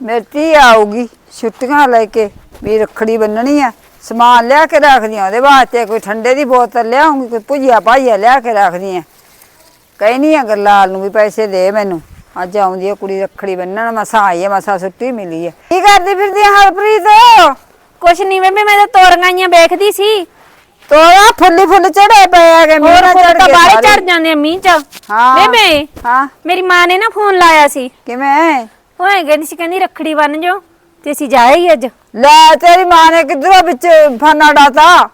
ਮੇਰੀ ਧੀ ਆਊਗੀ ਛੁੱਟੀਆਂ ਲੈ ਕੇ ਵੀ ਰੱਖੜੀ ਬੰਨਣੀ ਆ। ਸਮਾਨ ਲਿਆ ਕੇ ਰੱਖਦੀ ਆ ਉਹਦੇ ਵਾਸਤੇ ਕੋਈ ਠੰਡੇ ਦੀ ਬੋਤਲ ਲਿਆਉਂਗੀ ਕੋਈ ਭੁਜੀਆ ਭਾਈਆ ਲਿਆ ਕੇ ਰੱਖਦੀ ਆ ਕਹਿਨੀ ਆ ਗਰਲਾਲ ਨੂੰ ਵੀ ਪੈਸੇ ਦੇ ਮੈਨੂੰ। ਅੱਜ ਆਉਂਦੀ ਆ ਕੁੜੀ ਰੱਖੜੀ ਬੰਨਣ ਮਸਾ ਆਈ ਆ ਮਸਾ ਛੁੱਟੀ ਮਿਲੀ ਆ। ਕੀ ਕਰਦੀ ਫਿਰਦੀ ਆ ਹਰਪ੍ਰੀਤ? ਕੁਛ ਨਹੀਂ ਬੇਬੇ ਮੈਂ ਤਾਂ ਤੋਰੀਆਂ ਆਈਆਂ ਵੇਖਦੀ ਸੀ। ਤੋਰਾ ਫੁੱਲੀ ਫੁੱਲ ਚੜੇ ਪਏ ਆਗੇ ਹੋਰ ਮੇਰਾ ਫੁੱਲ ਚੜ ਤਾਂ ਗਏ ਬਾਹਰ। ਚੜ ਜਾਂਦੇ ਆ ਮੀਂਹ ਚ। ਹਾਂ ਬੇਬੇ ਹਾਂ। ਮੇਰੀ ਮਾਂ ਨੇ ਨਾ ਫੋਨ ਲਾਇਆ ਸੀ। ਕਿਵੇਂ? ਉਹ ਐ ਕਹਿੰਦੀ ਸੀ ਕਹਿੰਦੀ ਰੱਖੜੀ ਬੰਨ ਜੋ ਤੇ ਅਸੀਂ ਜਾਏ ਹੀ ਅੱਜ। ਲੈ ਤੇਰੀ ਮਾਂ ਨੇ ਕਿੱਧਰੋਂ ਵਿੱਚ ਫਾਨਾ ਡਾਤਾ?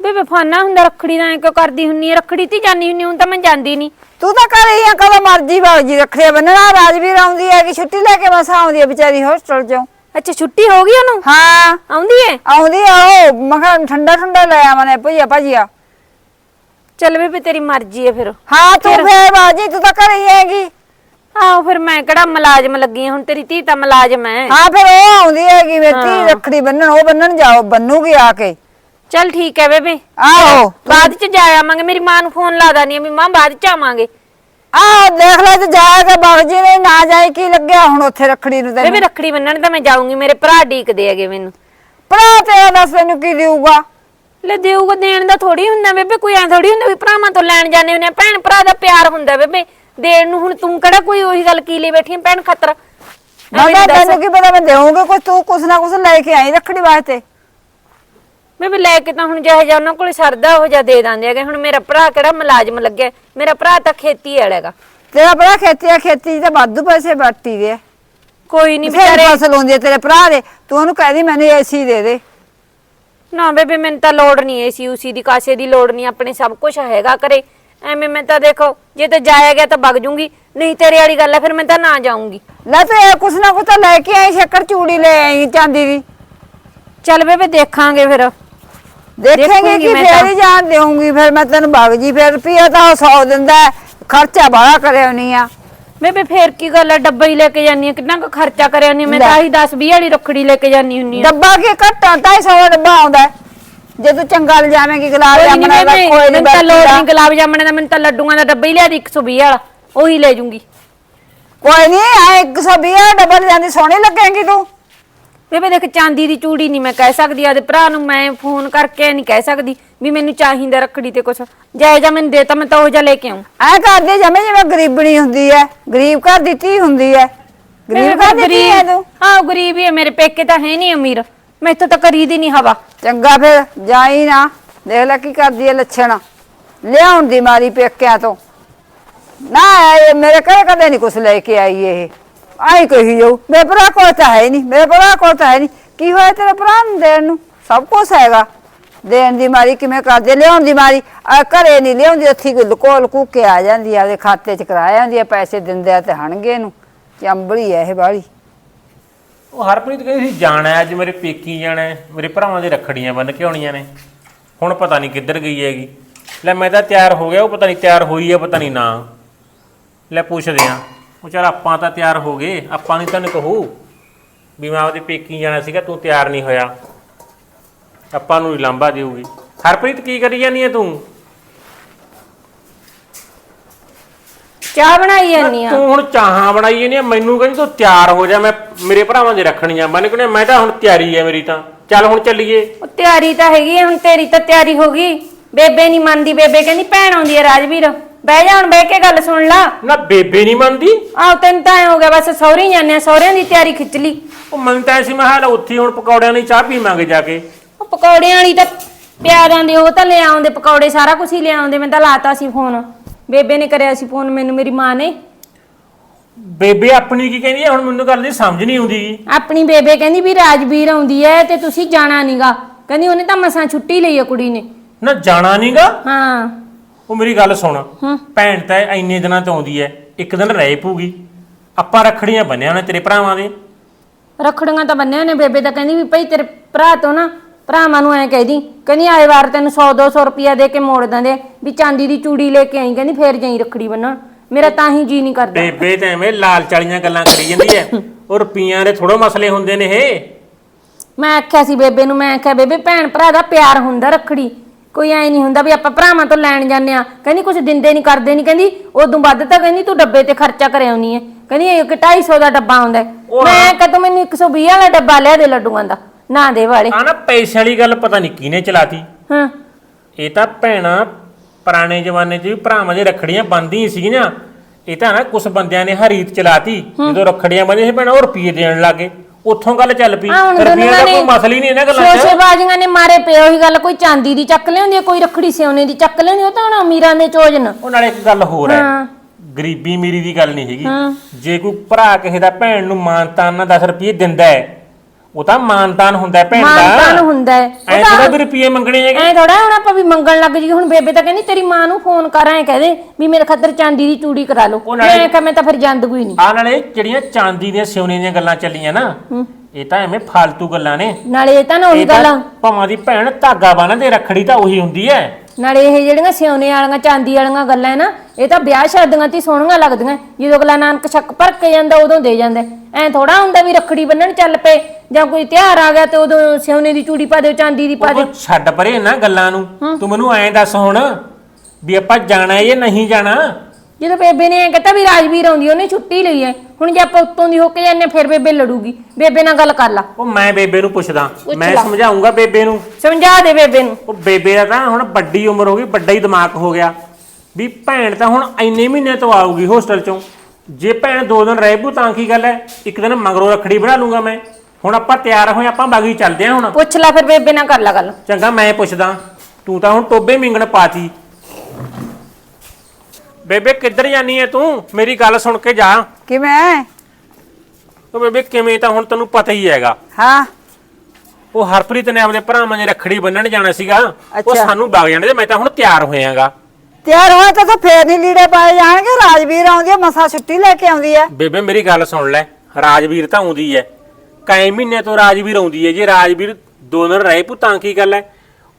ਬੇਬੇ ਫਾਨਾ ਹੁੰਦਾ ਰੱਖੜੀ ਦਾ ਐ ਕਿਉਂ ਕਰਦੀ ਹੁੰਨੀ ਆ? ਰੱਖੜੀ ਤੇ ਜਾਨੀ ਹੁੰਨੀ ਹੁਣ ਤਾਂ ਮੈਂ ਜਾਂਦੀ ਨਹੀਂ ਤੂੰ ਤਾਂ ਘਰੇ ਹੀ ਆ ਕਦੋਂ ਮਰਜ਼ੀ ਬਾਜੀ ਰੱਖੜੇ ਬੰਨਣਾ ਰਾਜਵੀਰ ਆਉਂਦੀ ਹੈ ਕਿ ਛੁੱਟੀ ਲੈ ਕੇ ਬਸ ਆਉਂਦੀ ਹੈ ਵਿਚਾਰੀ ਹੋਸਟਲ ਚੋਂ? ਅੱਛਾ ਛੁੱਟੀ ਹੋ ਗਈ ਉਹਨੂੰ? ਹਾਂ। ਆਉਂਦੀ ਏ? ਆਉਂਦੀ ਆ ਉਹ ਮਖਾ ਠੰਡਾ ਠੰਡਾ ਲੈ ਆਵਨੇ ਭਈਆ ਭਾਜੀਆ। ਚੱਲ ਬੇਬੇ ਤੇਰੀ ਮਰਜ਼ੀ ਏ ਫਿਰ। ਹਾਂ ਤੂੰ ਫੇਰ ਬਾਜੀ ਤੂੰ ਤਾਂ ਘਰੇ ਹੀ ਹੈਗੀ। ਆਹੋ ਫਿਰ ਮੈਂ ਕਿਹੜਾ ਮੁਲਾਜ਼ਮ ਲੱਗੀ ਆਂ, ਹੁਣ ਤੇਰੀ ਧੀ ਤਾਂ ਮੁਲਾਜ਼ਮ ਐ। ਹਾਂ ਫਿਰ ਉਹ ਆਉਂਦੀ ਹੈਗੀ ਮੇਰੀ ਰੱਖੜੀ ਬੰਨਣ ਉਹ ਬੰਨਣ ਜਾਓ ਬੰਨੂਗੀ ਆ ਕੇ। ਚੱਲ ਠੀਕ ਹੈ ਬੇਬੇ। ਆਹੋ। ਬਾਅਦ ਚ ਜਾ ਆਵਾਂਗੇ ਮੇਰੀ ਮਾਂ ਨੂੰ ਫੋਨ ਲਾ ਦਾਨੀ ਆ ਵੀ ਮਾਂ ਬਾਅਦ ਚ ਆਵਾਂਗੇ। ਆਹ ਦੇਖ ਲੈ ਤੇ ਜਾਏਗਾ ਬਾਜੀ ਨੇ ਨਾ ਜਾਏ ਕੀ ਲੱਗਿਆ ਹੁਣ ਉੱਥੇ ਰੱਖੜੀ ਨੂੰ ਬੇਬੇ ਤੈਨੂੰ ਰੱਖੜੀ ਬੰਨਣ ਤਾਂ ਮੈਂ ਜਾਊਂਗੀ ਮੇਰੇ ਭਰਾ ਢੀਕਦੇ ਹੈਗੇ ਮੈਨੂੰ। ਭਰਾ ਤੇਰਾ ਦੱਸ ਤੈਨੂੰ ਕੀ ਦੇਊਗਾ? ਲੈ ਦੇਊਗਾ ਦੇਣ ਦਾ ਥੋੜੀ ਹੁੰਦਾ ਬੇਬੇ ਕੋਈ ਐ ਥੋੜੀ ਹੁੰਦਾ ਵੀ ਭਰਾਵਾਂ ਤੋਂ ਲੈਣ ਜਾਂਦੇ ਹੁੰਦੇ ਆ ਭੈਣ ਭਰਾ ਦਾ ਪਿਆਰ ਹੁੰਦਾ ਬੇਬੇ। ਦੇਣ ਨੂੰ ਹੁਣ ਤੂੰ ਕਿਹੜਾ ਕੋਈ ਉਹੀ ਗੱਲ ਕੀ ਲਈ ਬੈਠੀ ਆਂ ਭੈਣ ਖਤਰ? ਮੈਂ ਕਿਹਾ ਤੈਨੂੰ ਕੀ ਪਤਾ ਮੈਂ ਦੇਵਾਂਗਾ ਕੁਝ ਤੂੰ ਕੁਛ ਨਾ ਕੁਛ ਲੈ ਕੇ ਆਈ ਰੱਖੜੀ ਵਾਸਤੇ। ਬੇਬੇ ਲੈ ਕੇ ਤਾਂ ਹੁਣ ਜਿਹੇ ਜਿਹਾ ਉਹਨਾਂ ਕੋਲ ਸਰਦਾ ਉਹ ਜਿਹਾ ਦੇ ਦਿੰਦੇ ਹੈਗੇ। ਹੁਣ ਮੇਰਾ ਭਰਾ ਕਿਹੜਾ ਮੁਲਾਜ਼ਮ ਲੱਗਿਆ? ਮੇਰਾ ਭਰਾ ਤਾਂ ਖੇਤੀ ਵਾਲਾ ਹੈਗਾ। ਤੇਰਾ ਭਰਾ ਖੇਤੀ ਆ ਖੇਤੀ 'ਚ ਤਾਂ ਵਾਧੂ ਪੈਸੇ ਵੱਟੀ ਦੇ ਕੋਈ ਨਹੀਂ ਵਿਚਾਰੇ ਵਿਚਾਰੇ ਫਸਲ ਹੁੰਦੀ ਤੇਰੇ ਭਰਾ ਦੇ। ਤੂੰ ਉਹਨੂੰ ਕਹਿ ਦੀ ਮੈਨੂੰ ਏਸੀ ਦੇ ਦੇ। ਨਾ ਬੇਬੇ ਮੈਨੂੰ ਤਾਂ ਲੋੜ ਨਹੀਂ ਏ ਸੀ ਉਸੀ ਦੀ ਕਾਸੇ ਦੀ ਲੋੜ ਨਹੀਂ ਆਪਣੇ ਸਭ ਕੁਝ ਹੈਗਾ ਕਰੇ ਐਵੇਂ ਮੈਂ ਤਾਂ ਦੇਖੋ ਜੇ ਤੇ ਜਾਇਆ ਗਿਆ ਤਾਂ ਵਗ ਜੂੰਗੀ ਨਹੀਂ ਤੇਰੇ ਵਾਲੀ ਗੱਲ ਹੈ ਫਿਰ ਮੈਂ ਤਾਂ ਨਾ ਜਾਊਂਗੀ। ਲੈ ਤੇ ਕੁਛ ਨਾ ਕੁਛ ਤਾਂ ਲੈ ਕੇ ਆਈ ਸ਼ੱਕਰ ਚੂੜੀ ਲੈ ਆਈ ਚਾਂਦੀ ਦੀ। ਚੱਲ ਬੇਬੇ ਦੇਖਾਂਗੇ ਫਿਰ। ਦੇਖੇਂਗੇ ਦੇਖੂੰਗੀ ਕਿ ਮੈਂ ਫੇਰ ਤਾਂ। ਹੀ ਜਾਣ ਦੇਉਂਗੀ ਫਿਰ ਮੈਂ ਤੈਨੂੰ ਭਗ ਜੀ ਫਿਰ ਰੁਪਈਆ ਤਾਂ 100 ਦਿੰਦਾ ਹੈ, ਖਰਚਾ ਬਾਹਲਾ ਕਰਿਆ ਨਹੀਂ ਆ। ਬੇਬੇ ਫੇਰ ਕੀ ਗੱਲ ਹੈ ਡੱਬਾ ਹੀ ਲੈ ਕੇ ਜਾਨੀ ਆ ਕਿੰਨਾ ਕੁ ਖਰਚਾ ਕਰਿਆ ਨਹੀਂ ਮੈਂ ਤਾਂ ਆਹੀ 10 20 ਵਾਲੀ ਰੱਖੜੀ ਲੈ ਕੇ ਜਾਨੀ ਹੁੰਨੀ ਆ ਡੱਬਾ ਕੀ ਘੱਟਾ 250 ਦਾ ਡੱਬਾ ਆਉਂਦਾ ਹੈ। ਜੇ ਤੂੰ ਚੰਗਾ ਲਿਜਾਵੇਂਗੀ ਗੁਲਾਬ ਕੋਈ ਨਹੀਂ ਜਾਮਣਾ ਦਾ ਬੇਬੇ ਕੋਈ ਮੈਨੂੰ ਤਾਂ ਲੋੜ ਨਹੀਂ ਨਹੀਂ ਗੁਲਾਬ ਜਾਮਣੇ ਦਾ ਮੈਨੂੰ ਤਾਂ ਲੱਡੂਆਂ ਦਾ ਡੱਬਾ ਹੀ ਲਿਆ ਦੀ 120 ਵਾਲਾ ਉਹੀ ਲੈ ਜੂੰਗੀ। ਕੋਈ ਨਹੀਂ ਆ 120 ਦਾ ਡੱਬਾ ਲਿਜਾਂਦੀ ਸੋਹਣੀ ਲੱਗੇਗੀ ਤੂੰ। ਬੇਬੇ ਦੇਖ ਚਾਂਦੀ ਦੀ ਚੂੜੀ ਨਹੀਂ ਮੈਂ ਕਹਿ ਸਕਦੀ ਆਦੇ ਭਰਾ ਨੂੰ ਮੈਂ ਫੋਨ ਕਰਕੇ ਨਹੀਂ ਕਹਿ ਸਕਦੀ ਵੀ ਮੈਨੂੰ ਚਾਹੀਦਾ ਰੱਖੜੀ ਤੇ ਕੁਛ। ਜਾਇ ਜਾ ਮੈਨੂੰ ਦੇ ਤਾਂ ਮੈਂ ਤਾਂ ਉਹ ਜਾ ਲੈ ਕੇ ਆਉਂ ਐ ਕਰਦੇ ਜਮੇ ਜਿਵੇਂ ਗਰੀਬਣੀ ਹੁੰਦੀ ਹੈ ਗਰੀਬ ਘਰ ਦੀ ਧੀ ਹੁੰਦੀ ਹੈ ਗਰੀਬ ਘਰ ਦੀ ਧੀ ਹੈ ਤੂੰ। ਹਾਂ ਗਰੀਬ ਹੀ ਹੈ ਮੇਰੇ ਪੇਕੇ ਤਾਂ ਹੈ ਨਹੀਂ ਅਮੀਰ। ਮੈਥੋਂ ਤਾਂ ਕਰੀ ਦੀ ਨਹੀਂ ਹਵਾ। ਚੰਗਾ ਫਿਰ, ਜਾਈ ਨਾ। ਦੇਖ ਲੈ ਕੀ ਕਰਦੀ ਹੈ ਲੱਛਣ। ਲਿਆਉਣ ਦੀ ਮਾਰੀ ਪੇਕਿਆਂ ਤੋਂ। ਨਾ ਇਹ ਮੇਰੇ ਘਰੇ ਕਦੇ ਨਹੀਂ ਕੁਛ ਲੈ ਕੇ ਆਈ ਇਹ। ਆਈ ਕਹੀ ਜਾਊ, ਮੇਰੇ ਭਰਾ ਕੋਲ ਤਾਂ ਹੈ ਨਹੀਂ ਮੇਰੇ ਭਰਾ ਕੋਲ ਤਾਂ ਹੈ ਨਹੀਂ ਕੀ ਹੋਇਆ ਤੇਰੇ ਭਰਾ ਨੂੰ ਦੇਣ ਨੂੰ? ਸਭ ਕੁਝ ਹੈਗਾ। ਦੇਣ ਦੀ ਮਾਰੀ ਕਿਵੇਂ ਕਰਦੇ, ਲਿਆਉਣ ਦੀ ਮਾਰੀ। ਆ ਘਰੇ ਨਹੀਂ ਲਿਆਉਂਦੀ, ਉੱਥੀ ਲੁਕੋ ਲੁਕੂ ਕੇ ਆ ਜਾਂਦੀ ਆ ਉਹਦੇ ਖਾਤੇ 'ਚ ਕਰਾ ਜਾਂਦੀ ਆ, ਪੈਸੇ ਦਿੰਦੇ ਆ ਤੇ ਹਣਗੇ ਨੂੰ। ਚੰਬੜੀ ਐ ਇਹ ਬਾੜੀ ਉਹ ਹਰਪ੍ਰੀਤ ਕਹਿੰਦੀ ਸੀ ਜਾਣਾ ਹੈ, ਅੱਜ ਮੇਰੇ ਪੇਕੀ ਜਾਣਾ ਹੈ, ਮੇਰੇ ਭਰਾਵਾਂ ਦੇ ਰੱਖੜੀਆਂ ਬੰਨ ਕੇ ਆਉਣੀਆਂ ਨੇ। ਹੁਣ ਪਤਾ ਨਹੀਂ ਕਿੱਧਰ ਗਈ ਹੈਗੀ। ਲੈ ਮੈਂ ਤਾਂ ਤਿਆਰ ਹੋ ਗਿਆ ਉਹ ਪਤਾ ਨਹੀਂ ਤਿਆਰ ਹੋਈ ਹੈ ਪਤਾ ਨਹੀਂ ਨਾ। ਲੈ ਪੁੱਛਦੇ ਆ ਉਹ ਚਲ ਆਪਾਂ ਤਾਂ ਤਿਆਰ ਹੋ ਗਏ ਆਪਾਂ ਨਹੀਂ ਤੈਨੂੰ ਕਹੂ ਵੀ ਮੈਂ ਆਪਦੇ ਪੇਕੀ ਜਾਣਾ ਸੀਗਾ ਤੂੰ ਤਿਆਰ ਨਹੀਂ ਹੋਇਆ। ਆਪਾਂ ਨੂੰ ਹੀ ਲਾਂਬਾ ਦੇਊਗੀ। ਹਰਪ੍ਰੀਤ ਕੀ ਕਰੀ ਜਾਨੀ ਹੈ ਤੂੰ? ਚਾਹ ਬਣਾਈ ਜਾਨੀ ਆ? ਤੂੰ ਹੁਣ ਚਾਹਾਂ ਬਣਾਈ ਨਹੀਂ ਮੈਨੂੰ ਕਹਿੰਦੀ ਤੂੰ ਤਿਆਰ ਹੋ ਜਾ ਮੈਂ ਮੇਰੇ ਭਰਾਵਾਂ ਦੇ ਰੱਖਣੀਆਂ ਬੰਨ ਕੇ ਮੈਂ ਤਾਂ ਹੁਣ ਤਿਆਰੀ ਹੈ ਮੇਰੀ ਤਾਂ। ਚੱਲ ਹੁਣ ਚੱਲੀਏ। ਉਹ ਤਿਆਰੀ ਤਾਂ ਹੈਗੀ ਹੁਣ ਤੇਰੀ ਤਾਂ ਤਿਆਰੀ ਹੋ ਗਈ। ਬੇਬੇ ਨਹੀਂ ਮੰਨਦੀ ਬੇਬੇ ਕਹਿੰਦੀ ਭੈਣ ਆਉਂਦੀ ਹੈ ਰਾਜਵੀਰ। ਬਹਿ ਜਾ ਹੁਣ ਬਹਿ ਕੇ ਗੱਲ ਸੁਣ ਲਾ। ਨਾ ਬੇਬੇ ਨਹੀਂ ਮੰਨਦੀ? ਆਹ ਤੈਨੂੰ ਤਾਂ ਐਂ ਹੋ ਗਿਆ ਬਸ ਸਹੁਰੇ ਜਾਂਦੇ ਆ ਸਹੁਰਿਆਂ ਦੀ ਤਿਆਰੀ ਖਿੱਚ ਲਈ। ਉਹ ਮੈਨੂੰ ਤਾਂ ਐਸੀ ਮੈਂ ਹਾਲ ਉੱਥੇ ਹੀ ਹੁਣ ਪਕੌੜਿਆਂ ਦੀ ਚਾਹ ਪੀਵਾਂਗੇ ਜਾ ਕੇ। ਉਹ ਪਕੌੜਿਆਂ ਵਾਲੀ ਤਾਂ ਪਿਆਰਾਂ ਦੇ ਉਹ ਤਾਂ ਲੈ ਆਉਂਦੇ ਪਕੌੜੇ ਸਾਰਾ ਕੁਝ ਹੀ ਲੈ ਆਉਂਦੇ ਮੈਂ ਤਾਂ ਲਾਤਾ ਸੀ ਫੋਨ। ਬੇਬੇ ਨੇ ਕਰਿਆ ਸੀ ਫੋਨ ਮੈਨੂੰ ਮੇਰੀ ਮਾਂ ਨੇ। ਬੇਬੇ ਆਪਣੀ ਕੀ ਕਹਿੰਦੀ ਹੈ ਹੁਣ ਮੈਨੂੰ ਗੱਲ ਦੀ ਸਮਝ ਨਹੀਂ ਆਉਂਦੀ ਆਪਣੀ ਬੇਬੇ ਕਹਿੰਦੀ ਵੀ ਰਾਜਵੀਰ ਆਉਂਦੀ ਐ ਤੇ ਤੁਸੀਂ ਜਾਣਾ ਨੀਗਾ। ਕਹਿੰਦੀ ਉਹਨੇ ਤਾਂ ਮਸਾਂ ਛੁੱਟੀ ਲਈ ਆ ਕੁੜੀ ਨੇ। ਨਾ ਜਾਣਾ ਨਹੀਂਗਾ ਹਾਂ। ਉਹ ਮੇਰੀ ਗੱਲ ਸੁਣ। ਹੂੰ। ਭੈਣ ਤਾਂ ਇੰਨੇ ਦਿਨਾਂ ਤੋਂ ਆਉਂਦੀ ਹੈ ਇੱਕ ਦਿਨ ਰਹਿ ਪੂਗੀ ਆਪਾਂ ਰੱਖੜੀਆਂ ਬੰਨਿਆ ਨੇ ਤੇਰੇ ਭਰਾਵਾਂ ਦੇ। ਰਖੜੀਆਂ ਤਾਂ ਬੰਨਿਆ ਨੇ ਬੇਬੇ ਤਾਂ ਕਹਿੰਦੀ ਵੀ ਭਾਈ ਤੇਰੇ ਭਰਾ ਤੋਂ ਨਾ ਭਰਾਵਾਂ ਨੂੰ ਐ ਕਹਿਦੀ ਕਹਿੰਦੀ ਆਏ ਵਾਰ ਤੈਨੂੰ 100 200 ਰੁਪਿਆ ਦੇ ਕੇ ਮੋੜ ਦਿੰਦੇ ਵੀ ਚਾਂਦੀ ਦੀ ਚੂੜੀ ਲੈ ਕੇ ਆਈ ਕਹਿੰਦੀ ਫੇਰ ਜਾਈ ਰਖੜੀ ਬੰਨਣ। ਮੇਰਾ ਤਾਂ ਹੀ ਜੀ ਨਹੀਂ ਕਰਦਾ। ਬੇਬੇ ਤਾਂ ਐਵੇਂ ਲਾਲ ਚਾਲੀਆਂ ਗੱਲਾਂ ਕਰੀ ਜਾਂਦੀ ਹੈ ਉਹ ਰੁਪਈਆਂ ਦੇ ਥੋੜੋ ਮਸਲੇ ਹੁੰਦੇ ਨੇ ਇਹ। ਮੈਂ ਆਖਿਆ ਸੀ ਬੇਬੇ ਨੂੰ ਮੈਂ ਆਖਿਆ ਬੇਬੇ ਭੈਣ ਭਰਾ ਦਾ ਪਿਆਰ ਹੁੰਦਾ ਰੱਖੜੀ। ਕੋਈ ਐ ਨਹੀਂ ਹੁੰਦਾ ਵੀ ਆਪਾਂ ਭਰਾਵਾਂ ਤੋਂ ਲੈਣ ਜਾਂਦੇ ਆ ਕਹਿੰਦੀ ਕੁਝ ਦਿੰਦੇ ਨਹੀਂ ਕਰਦੇ ਨਹੀਂ ਕਹਿੰਦੀ ਉਦੋਂ ਵੱਧ ਤਾਂ ਕਹਿੰਦੀ ਤੂੰ ਡੱਬੇ ਤੇ ਖਰਚਾ ਕਰ ਆਉਣੀ ਐ। ਕਹਿੰਦੀ ਇਹ ਕਿ 250 ਦਾ ਡੱਬਾ ਆਉਂਦਾ ਹੈ। ਮੈਂ ਕਦੋਂ ਮੈਨੂੰ 120 ਵਾਲਾ ਡੱਬਾ ਲਿਆ ਦੇ ਲੱਡੂਆਂ ਦਾ। ਨਾ ਦੇ ਵਾਲੇ। ਆ ਨਾ ਪੈਸੇ ਵਾਲੀ ਗੱਲ ਪਤਾ ਨਹੀਂ ਕਿਹਨੇ ਚਲਾਤੀ। ਹਾਂ। ਇਹ ਤਾਂ ਭੈਣਾ ਪੁਰਾਣੇ ਜ਼ਮਾਨੇ 'ਚ ਵੀ ਭਰਾਵਾਂ ਦੇ ਰੱਖੜੀਆਂ ਬੰਦੀਆਂ ਸੀਗੀਆਂ ਇਹ ਤਾਂ ਨਾ ਕੁਝ ਬੰਦਿਆਂ ਨੇ ਹਰੀਤ ਚਲਾਤੀ। ਜਦੋਂ ਰੱਖੜੀਆਂ ਬੰਦੀਆਂ ਸੀ ਭੈਣਾ ਉਹ ਰੁਪਏ ਦੇਣ ਲੱਗੇ। ਉੱਥੋਂ ਗੱਲ ਚੱਲ ਪਈ। ਹੁਣ ਰੁਪਈਏ ਦਾ ਨੇ ਕੋਈ ਮਸਲਾ ਹੀ ਨਹੀਂ ਇਹਨਾਂ ਗੱਲਾਂ 'ਚ। ਸ਼ੋਸ਼ੇਬਾਜ਼ੀਆਂ ਨੇ ਮਾਰੇ ਪਏ ਉਹੀ ਗੱਲ ਕੋਈ ਚਾਂਦੀ ਦੀ ਚੱਕ ਲਿਆਉਂਦੀ ਹੈ ਕੋਈ ਰੱਖੜੀ ਸਿਉਨੇ ਦੀ ਚੱਕ ਲਿਆਉਂਦੀ ਉਹ ਤਾਂ ਹੁਣ ਅਮੀਰਾਂ ਦੇ ਚੋਜਨ। ਉਹ ਨਾਲੇ ਇੱਕ ਗੱਲ ਹੋਰ ਹੈ। ਹਾਂ। ਗਰੀਬੀ ਮੇਰੀ ਦੀ ਗੱਲ ਨਹੀਂ ਹੈਗੀ। ਹਾਂ। ਜੇ ਕੋਈ ਭਰਾ ਕਿਸੇ ਦਾ ਭੈਣ ਨੂੰ ਮਾਨਤਾਨ ਨਾਲ 10 ਰੁਪਏ ਦਿੰਦਾ ਹੈ ਉਹ ਤਾਂ ਮਾਨਤਾਨ ਹੁੰਦਾ ਹੈ ਭੈਣ ਦਾ। ਮਾਨਤਾਨ ਹੁੰਦਾ ਹੈ। ਐ ਥੋੜਾ ਵੀ ਰੁਪਏ ਮੰਗਣੇ ਹੈਗੇ। ਐ ਥੋੜਾ ਹੁਣ ਆਪਾਂ ਵੀ ਮੰਗਣ ਲੱਗ ਜੀ ਹੁਣ ਬੇਬੇ ਤਾਂ ਕਹਿੰਦੀ ਤੇਰੀ ਮਾਂ ਨੂੰ ਫੋਨ ਕਰ ਐ ਕਹਦੇ ਵੀ ਮੇਰੇ ਖਾਤਰ ਚਾਂਦੀ ਦੀ ਚੂੜੀ ਕਰਾ ਲਓ। ਉਹ ਨਾਲੇ- ਮੈਂ ਕਿਹਾ ਮੈਂ ਤਾਂ ਫਿਰ ਜਾਂਦ ਕੋਈ ਨਹੀਂ। ਆ ਨਾਲੇ ਜਿਹੜੀਆਂ ਚਾਂਦੀ ਦੀਆਂ ਸਿਉਨੇ ਦੀਆਂ ਗੱਲਾਂ ਚੱਲੀਆਂ ਨਾ ਇਹ ਤਾਂ ਐਵੇਂ ਫालतू ਗੱਲਾਂ ਨੇ। ਨਾਲੇ ਇਹ ਤਾਂ ਨਾ ਉਹੀ ਇਹ ਗੱਲ ਤਾਂ ਭਾਵਾਂ ਦੀ ਭੈਣ ਧਾਗਾ ਬੰਨ੍ਹਦੇ ਰੱਖੜੀ ਤਾਂ ਉਹੀ ਹੁੰਦੀ ਹੈ। ਨਾਲੇ ਇਹ ਜਿਹੜੀਆਂ ਸਿਉਨੇ ਵਾਲੀਆਂ ਚਾਂਦੀ ਵਾਲੀਆਂ ਗੱਲਾਂ ਹੈ ਨਾ ਇਹ ਤਾਂ ਵਿਆਹ ਸ਼ਾਦੀਆਂ ਤੇ ਹੀ ਸੋਹਣੀਆਂ ਲੱਗਦੀਆਂ। ਜਦੋਂ ਅਗਲਾ ਨਾਨਕ ਛੱਕ ਭਰ ਕੇ ਜਾਂਦਾ ਉਦੋਂ ਦੇ ਜਾਂਦਾ। ਐ ਥੋੜਾ ਹੁੰਦਾ ਵੀ ਰੱਖੜੀ ਬੰਨਣ ਚੱਲ ਪਏ ਜਾਂ ਕੋਈ ਤਿਉਹਾਰ ਆ ਗਿਆ ਤੇ ਉਦੋਂ ਸਿਉਨੇ ਦੀ ਚੂੜੀ ਪਾ ਦਿਓ ਚਾਂਦੀ ਦੀ ਪਾ ਦਿਓ। ਉਹ ਛੱਡ ਪਰੇ ਇਹਨਾਂ ਗੱਲਾਂ ਨੂੰ। ਤੂੰ ਮੈਨੂੰ ਐਂ ਦੱਸ ਹੁਣ ਵੀ ਆਪਾਂ ਜਾਣਾ ਹੈ ਜਾਂ ਨਹੀਂ ਜਾਣਾ? ਜਦੋਂ ਬੇਬੇ ਨੇ ਐ ਕਹਤਾ ਵੀ ਰਾਜਵੀਰ ਆਉਂਦੀ ਉਹਨੇ ਛੁੱਟੀ ਲਈ ਐ। ਹੁਣ ਜੇ ਆਪਾਂ ਉੱਤੋਂ ਦੀ ਹੋ ਕੇ ਜਾਂਦੇ ਫਿਰ ਬੇਬੇ ਲੜੂਗੀ। ਬੇਬੇ ਨਾਲ ਗੱਲ ਕਰ ਲਾ। ਉਹ ਮੈਂ ਬੇਬੇ ਨੂੰ ਪੁੱਛਦਾ। ਪੁੱਛ ਮੈਂ ਲਾ। ਸਮਝਾਉਂਗਾ ਬੇਬੇ ਨੂੰ? ਸਮਝਾ ਦੇ ਬੇਬੇ ਨੂੰ। ਉਹ ਬੇਬੇ ਦਾ ਤਾਂ ਹੁਣ ਵੱਡੀ ਉਮਰ ਹੋ ਗਈ ਵੱਡਾ ਹੀ ਦਿਮਾਗ ਹੋ ਗਿਆ। ਵੀ ਭੈਣ ਤਾਂ ਹੁਣ ਇੰਨੇ ਮਹੀਨੇ ਤੋਂ ਆਊਗੀ ਹੋਸਟਲ ਚੋਂ। ਜੇ ਭੈਣ ਦੋ ਦਿਨ ਰਹਿ ਪੂ ਤਾਂ ਕੀ ਗੱਲ ਹੈ ਇੱਕ ਦਿਨ ਮਗਰੋਂ ਰੱਖੜੀ ਬਣਾ ਲੂੰਗਾ ਮੈਂ। ਹੁਣ ਆਪਾਂ ਤਿਆਰ ਹੋਏ ਆਪਾਂ ਬਾਗੀ ਚੱਲਦੇ ਹਾਂ ਹੁਣ। ਪੁੱਛ ਲੈ ਫਿਰ ਬੇਬੇ ਨਾਲ ਕਰ ਲਾ ਗੱਲ। ਚੰਗਾ ਮੈਂ ਪੁੱਛਦਾ। ਤੂੰ ਤਾਂ ਹੁਣ ਟੋਬੇ ਮਿੰਗਣ ਪਾਤੀ। ਬੇਬੇ ਕਿੱਧਰ ਜਾਨੀ ਐ ਤੂੰ? ਮੇਰੀ ਗੱਲ ਸੁਣ ਕੇ ਜਾ। ਕਿਵੇਂ ਉਹ ਬੇਬੇ ਕਿਵੇਂ ਤਾਂ ਹੁਣ ਤੈਨੂੰ ਪਤਾ ਹੀ ਹੈਗਾ। ਹਾਂ। ਉਹ ਹਰਪ੍ਰੀਤ ਨੇ ਆਪਦੇ ਭਰਾਵਾਂ ਦੇ ਰੱਖੜੀ ਬੰਨਣ ਜਾਣਾ ਸੀਗਾ। ਉਹ ਅੱਛਾ। ਸਾਨੂੰ ਵਗ ਜਾਣੇ ਤੇ ਮੈਂ ਤਾਂ ਹੁਣ ਤਿਆਰ ਹੋਇਆਗਾ। ਤਿਆਰ ਹੋਇਆ ਤਾਂ ਤਾਂ ਫੇਰ ਨਹੀਂ ਲੀੜੇ ਪਾਏ ਜਾਣਗੇ ਰਾਜਵੀਰ ਆਉਂਦੀ ਮਸਾ ਛੁੱਟੀ ਲੈ ਕੇ ਆਉਂਦੀ ਆ ਬੇਬੇ ਮੇਰੀ ਗੱਲ ਸੁਣ ਲੈ ਰਾਜਵੀਰ ਤਾਂ ਆਉਂਦੀ ਐ। ਕਈ ਮਹੀਨੇ ਤੋਂ ਰਾਜਵੀਰ ਆਉਂਦੀ ਐ। ਜੇ ਰਾਜਵੀਰ ਦੋ ਦਿਨ ਰਹੇ ਪੂ ਤਾਂ ਕੀ ਗੱਲ ਐ?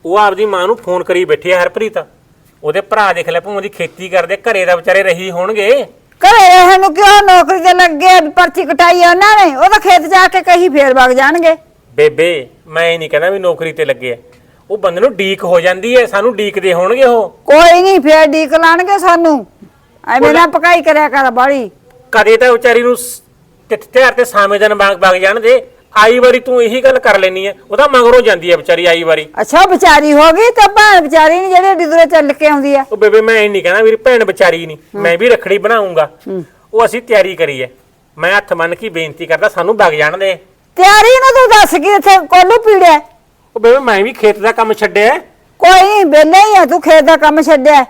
ਉਹ ਆਪਦੀ ਮਾਂ ਨੂੰ ਫੋਨ ਕਰੀ ਬੈਠੀ ਐ ਹਰਪ੍ਰੀਤ। ਉਹਦੇ ਭਰਾ ਦੇਖ ਲੈ ਭੂਆਂ ਦੀ ਖੇਤੀ ਕਰਦੇ ਘਰੇ ਦਾ ਵਿਚਾਰੇ ਰਹੀ ਹੋਣਗੇ। ਘਰੇ ਰਹਿਣ ਨੂੰ ਕਿਉਂ ਨੌਕਰੀ ਤੇ ਲੱਗੇ ਪਰਚੀ ਕਟਾਈ ਆ ਉਹਨਾਂ ਨੇ? ਉਹ ਤਾਂ ਖੇਤ ਜਾ ਕੇ ਕਹੀ ਫੇਰ ਵਗ ਜਾਣਗੇ। ਬੇਬੇ ਮੈਂ ਇਹ ਨਹੀਂ ਕਹਿੰਦਾ ਵੀ ਨੌਕਰੀ ਤੇ ਲੱਗੇ ਐ ਉਹ ਬੰਦੇ ਨੂੰ ਡੀਕ ਹੋ ਜਾਂਦੀ ਐ ਸਾਨੂੰ ਡੀਕਦੇ ਹੋਣਗੇ ਉਹ। ਕੋਈ ਨਹੀਂ ਫੇਰ ਡੀਕ ਲਾਣਗੇ ਸਾਨੂੰ। ਐਵੇਂ ਨਾ ਪਕਾਈ ਕਰਿਆ ਕਰ ਬਾੜੀ ਕਦੇ ਤਾਂ ਵਿਚਾਰੀ ਨੂੰ ਸ- ਤਿੱਥ ਤੇ ਸਾਵੇਂ ਦਿਨ ਬਾਗ ਬਾਗ ਜਾਣ ਦੇ। ਆਈ ਵਾਰੀ ਤੂੰ ਇਹੀ ਗੱਲ ਕਰ ਲੈਣੀ ਐ ਉਹਦਾ ਮਗਰੋਂ ਜਾਂਦੀ ਐ ਵਿਚਾਰੀ ਆਈ ਵਾਰੀ ਅੱਛਾ ਉਹ ਵਿਚਾਰੀ ਹੋ ਗਈ ਤਾਂ ਭੈਣ ਵਿਚਾਰੀ ਨਹੀਂ ਜਿਹੜੀ ਏਡੀ ਦੂਰੇ ਚੱਲ ਕੇ ਆਉਂਦੀ ਆ ਉਹ ਬੇਬੇ ਮੈਂ ਇਹ ਨਹੀਂ ਕਹਿੰਦਾ ਮੇਰੀ ਭੈਣ ਵਿਚਾਰੀ ਨਹੀਂ ਮੈਂ ਵੀ ਰਖੜੀ ਬਣਾਉਂਗਾ। ਉਹ ਅਸੀਂ ਤਿਆਰੀ ਕਰੀ ਐ। ਮੈਂ ਹੱਥ ਮੰਨ ਕੇ ਬੇਨਤੀ ਕਰਦਾ ਸਾਨੂੰ ਵਗ ਜਾਣ ਦੇ। ਤਿਆਰੀ ਨੂੰ ਤੂੰ ਦੱਸ ਕੀ ਇੱਥੇ ਕੋਲੂ ਪੀੜਿਆ ਉਹ ਬੇਬੇ ਮੈਂ ਵੀ ਖੇਤ ਦਾ ਕੰਮ ਛੱਡਿਆ ਹੈ। ਕੋਈ ਨਹੀਂ ਵਿਹਲੇ ਹੀ ਆ ਤੂੰ ਖੇਤ ਦਾ ਕੰਮ ਛੱਡਿਆ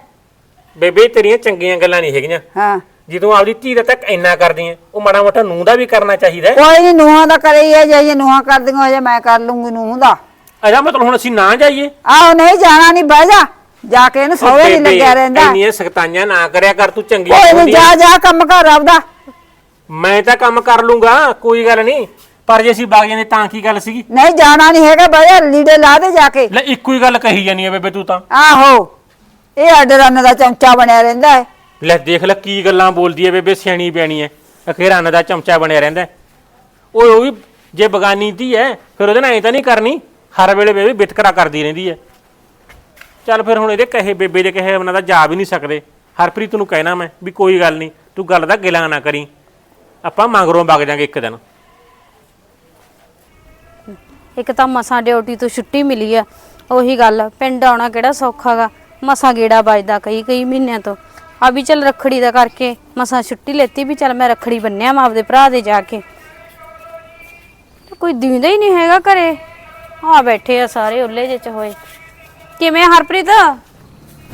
ਬੇਬੇ ਤੇਰੀਆਂ ਚੰਗੀਆਂ ਗੱਲਾਂ ਨਹੀਂ ਹੈਗੀਆਂ। ਹਾਂ। ਜਦੋਂ ਆਪਦੀ ਧੀ ਦਾ ਤੱਕ ਇੰਨਾ ਕਰਦੀ ਐ ਉਹ ਮਾੜਾ ਮੋਟਾ ਨੂੰਹ ਦਾ ਵੀ ਕਰਨਾ ਚਾਹੀਦਾ ਹੈ। ਕੋਈ ਨਹੀਂ ਨੂਹਾਂ ਦਾ ਕਰੇ ਹੀ ਆ ਜੇ ਨੂਹਾਂ ਕਰਦੀਆਂ ਜੇ ਮੈਂ ਕਰ ਲੂੰਗੀ ਨੂੰਹ ਦਾ। ਅਜਾ ਮਤਲਬ ਹੁਣ ਅਸੀਂ ਨਾ ਜਾਈਏ। ਆਹੋ ਨਹੀਂ ਜਾਣਾ ਨਹੀਂ ਬਹਿ ਜਾ। ਜਾ ਕੇ ਇਹਨੂੰ ਸੋਵੇ ਨਹੀਂ ਲੱਗਿਆ ਰਹਿੰਦਾ। ਇੰਨੀਆਂ ਸਖਤਾਈਆਂ ਨਾ ਕਰਿਆ ਕਰ ਤੂੰ ਚੰਗੀ ਕੋਈ ਨਹੀਂ ਹੁੰਦੀ ਐ। ਜਾ ਜਾ ਕੰਮ ਕਰ ਆਪਦਾ। ਮੈਂ ਤਾਂ ਕੰਮ ਕਰ ਲੂੰਗਾ ਕੋਈ ਗੱਲ ਨਹੀਂ ਪਰ ਜੇ ਅਸੀਂ ਵਗ ਜਾਂਦੇ ਤਾਂ ਕੀ ਗੱਲ ਸੀਗੀ? ਨਹੀਂ ਜਾਣਾ ਨਹੀਂ ਹੈਗਾ ਬਹਿ ਜਾ ਲੀੜੇ ਲਾ ਦੇ ਜਾ ਕੇ। ਲੈ ਇੱਕੋ ਹੀ ਗੱਲ ਕਹੀ ਜਾਨੀ ਐ ਬੇਬੇ ਤੂੰ ਤਾਂ। ਆਹੋ ਇਹ ਅਡਰਨ ਦਾ ਚਮਚਾ ਬਣਿਆ ਰਹਿੰਦਾ ਹੈ। ਲੈ ਦੇਖ ਲੈ ਕੀ ਗੱਲਾਂ ਬੋਲਦੀ ਐ ਬੇਬੇ, ਸਿਆਣੀ ਬਿਆਣੀ ਐ। ਅਖੇਰ ਅੰਨ ਦਾ ਚਮਚਾ ਬਣਿਆ ਰਹਿੰਦਾ ਹੈ। ਉਹ ਉਹ ਵੀ ਜੇ ਬਗਾਨੀ ਧੀ ਐ, ਫਿਰ ਉਹਦੇ ਨਾਲ ਐ ਤਾਂ ਨਹੀਂ ਕਰਨੀ, ਹਰ ਵੇਲੇ ਬੇਬੇ ਵਿਤਕਰਾ ਕਰਦੀ ਰਹਿੰਦੀ ਐ। ਚੱਲ ਫਿਰ ਹੁਣ ਇਹਦੇ ਕਹੇ, ਬੇਬੇ ਦੇ ਕਹੇ ਉਹਨਾਂ ਦਾ ਜਾ ਵੀ ਨਹੀਂ ਸਕਦੇ। ਹਰਪ੍ਰੀਤ ਨੂੰ ਕਹਿਣਾ ਮੈਂ ਵੀ ਕੋਈ ਗੱਲ ਨਹੀਂ, ਤੂੰ ਗੱਲ ਦਾ ਗਿਲਾ ਨਾ ਕਰੀ। ਆਪਾਂ ਮੰਗਰੋਂ ਵਗ ਜਾਾਂਗੇ ਇੱਕ ਦਿਨ। ਇੱਕ ਤਾਂ ਮਸਾਂ ਡਿਊਟੀ ਤੋਂ ਛੁੱਟੀ ਮਿਲੀ ਆ ਉਹੀ ਗੱਲ, ਪਿੰਡ ਆਉਣਾ ਕਿਹੜਾ ਸੌਖਾਗਾ ਮਸਾਂ ਗੇੜਾ ਵੱਜਦਾ ਕਈ ਕਈ ਮਹੀਨਿਆਂ ਤੋਂ। ਆ ਵੀ ਚੱਲ ਰੱਖੜੀ ਦਾ ਕਰਕੇ ਮਸਾਂ ਛੁੱਟੀ ਲੈਤੀ ਵੀ ਚੱਲ ਮੈਂ ਰੱਖੜੀ ਬੰਨਿਆ ਮੈਂ ਆਪਦੇ ਭਰਾ ਦੇ ਜਾ ਕੇ। ਤੇ ਕੋਈ ਦਿੰਦਾ ਹੀ ਨਹੀਂ ਹੈਗਾ ਘਰੇ। ਆ ਬੈਠੇ ਆ ਸਾਰੇ ਉੱਲੇ ਜਿਹੇ ਚ ਹੋਏ। ਕਿਵੇਂ ਆ ਹਰਪ੍ਰੀਤ?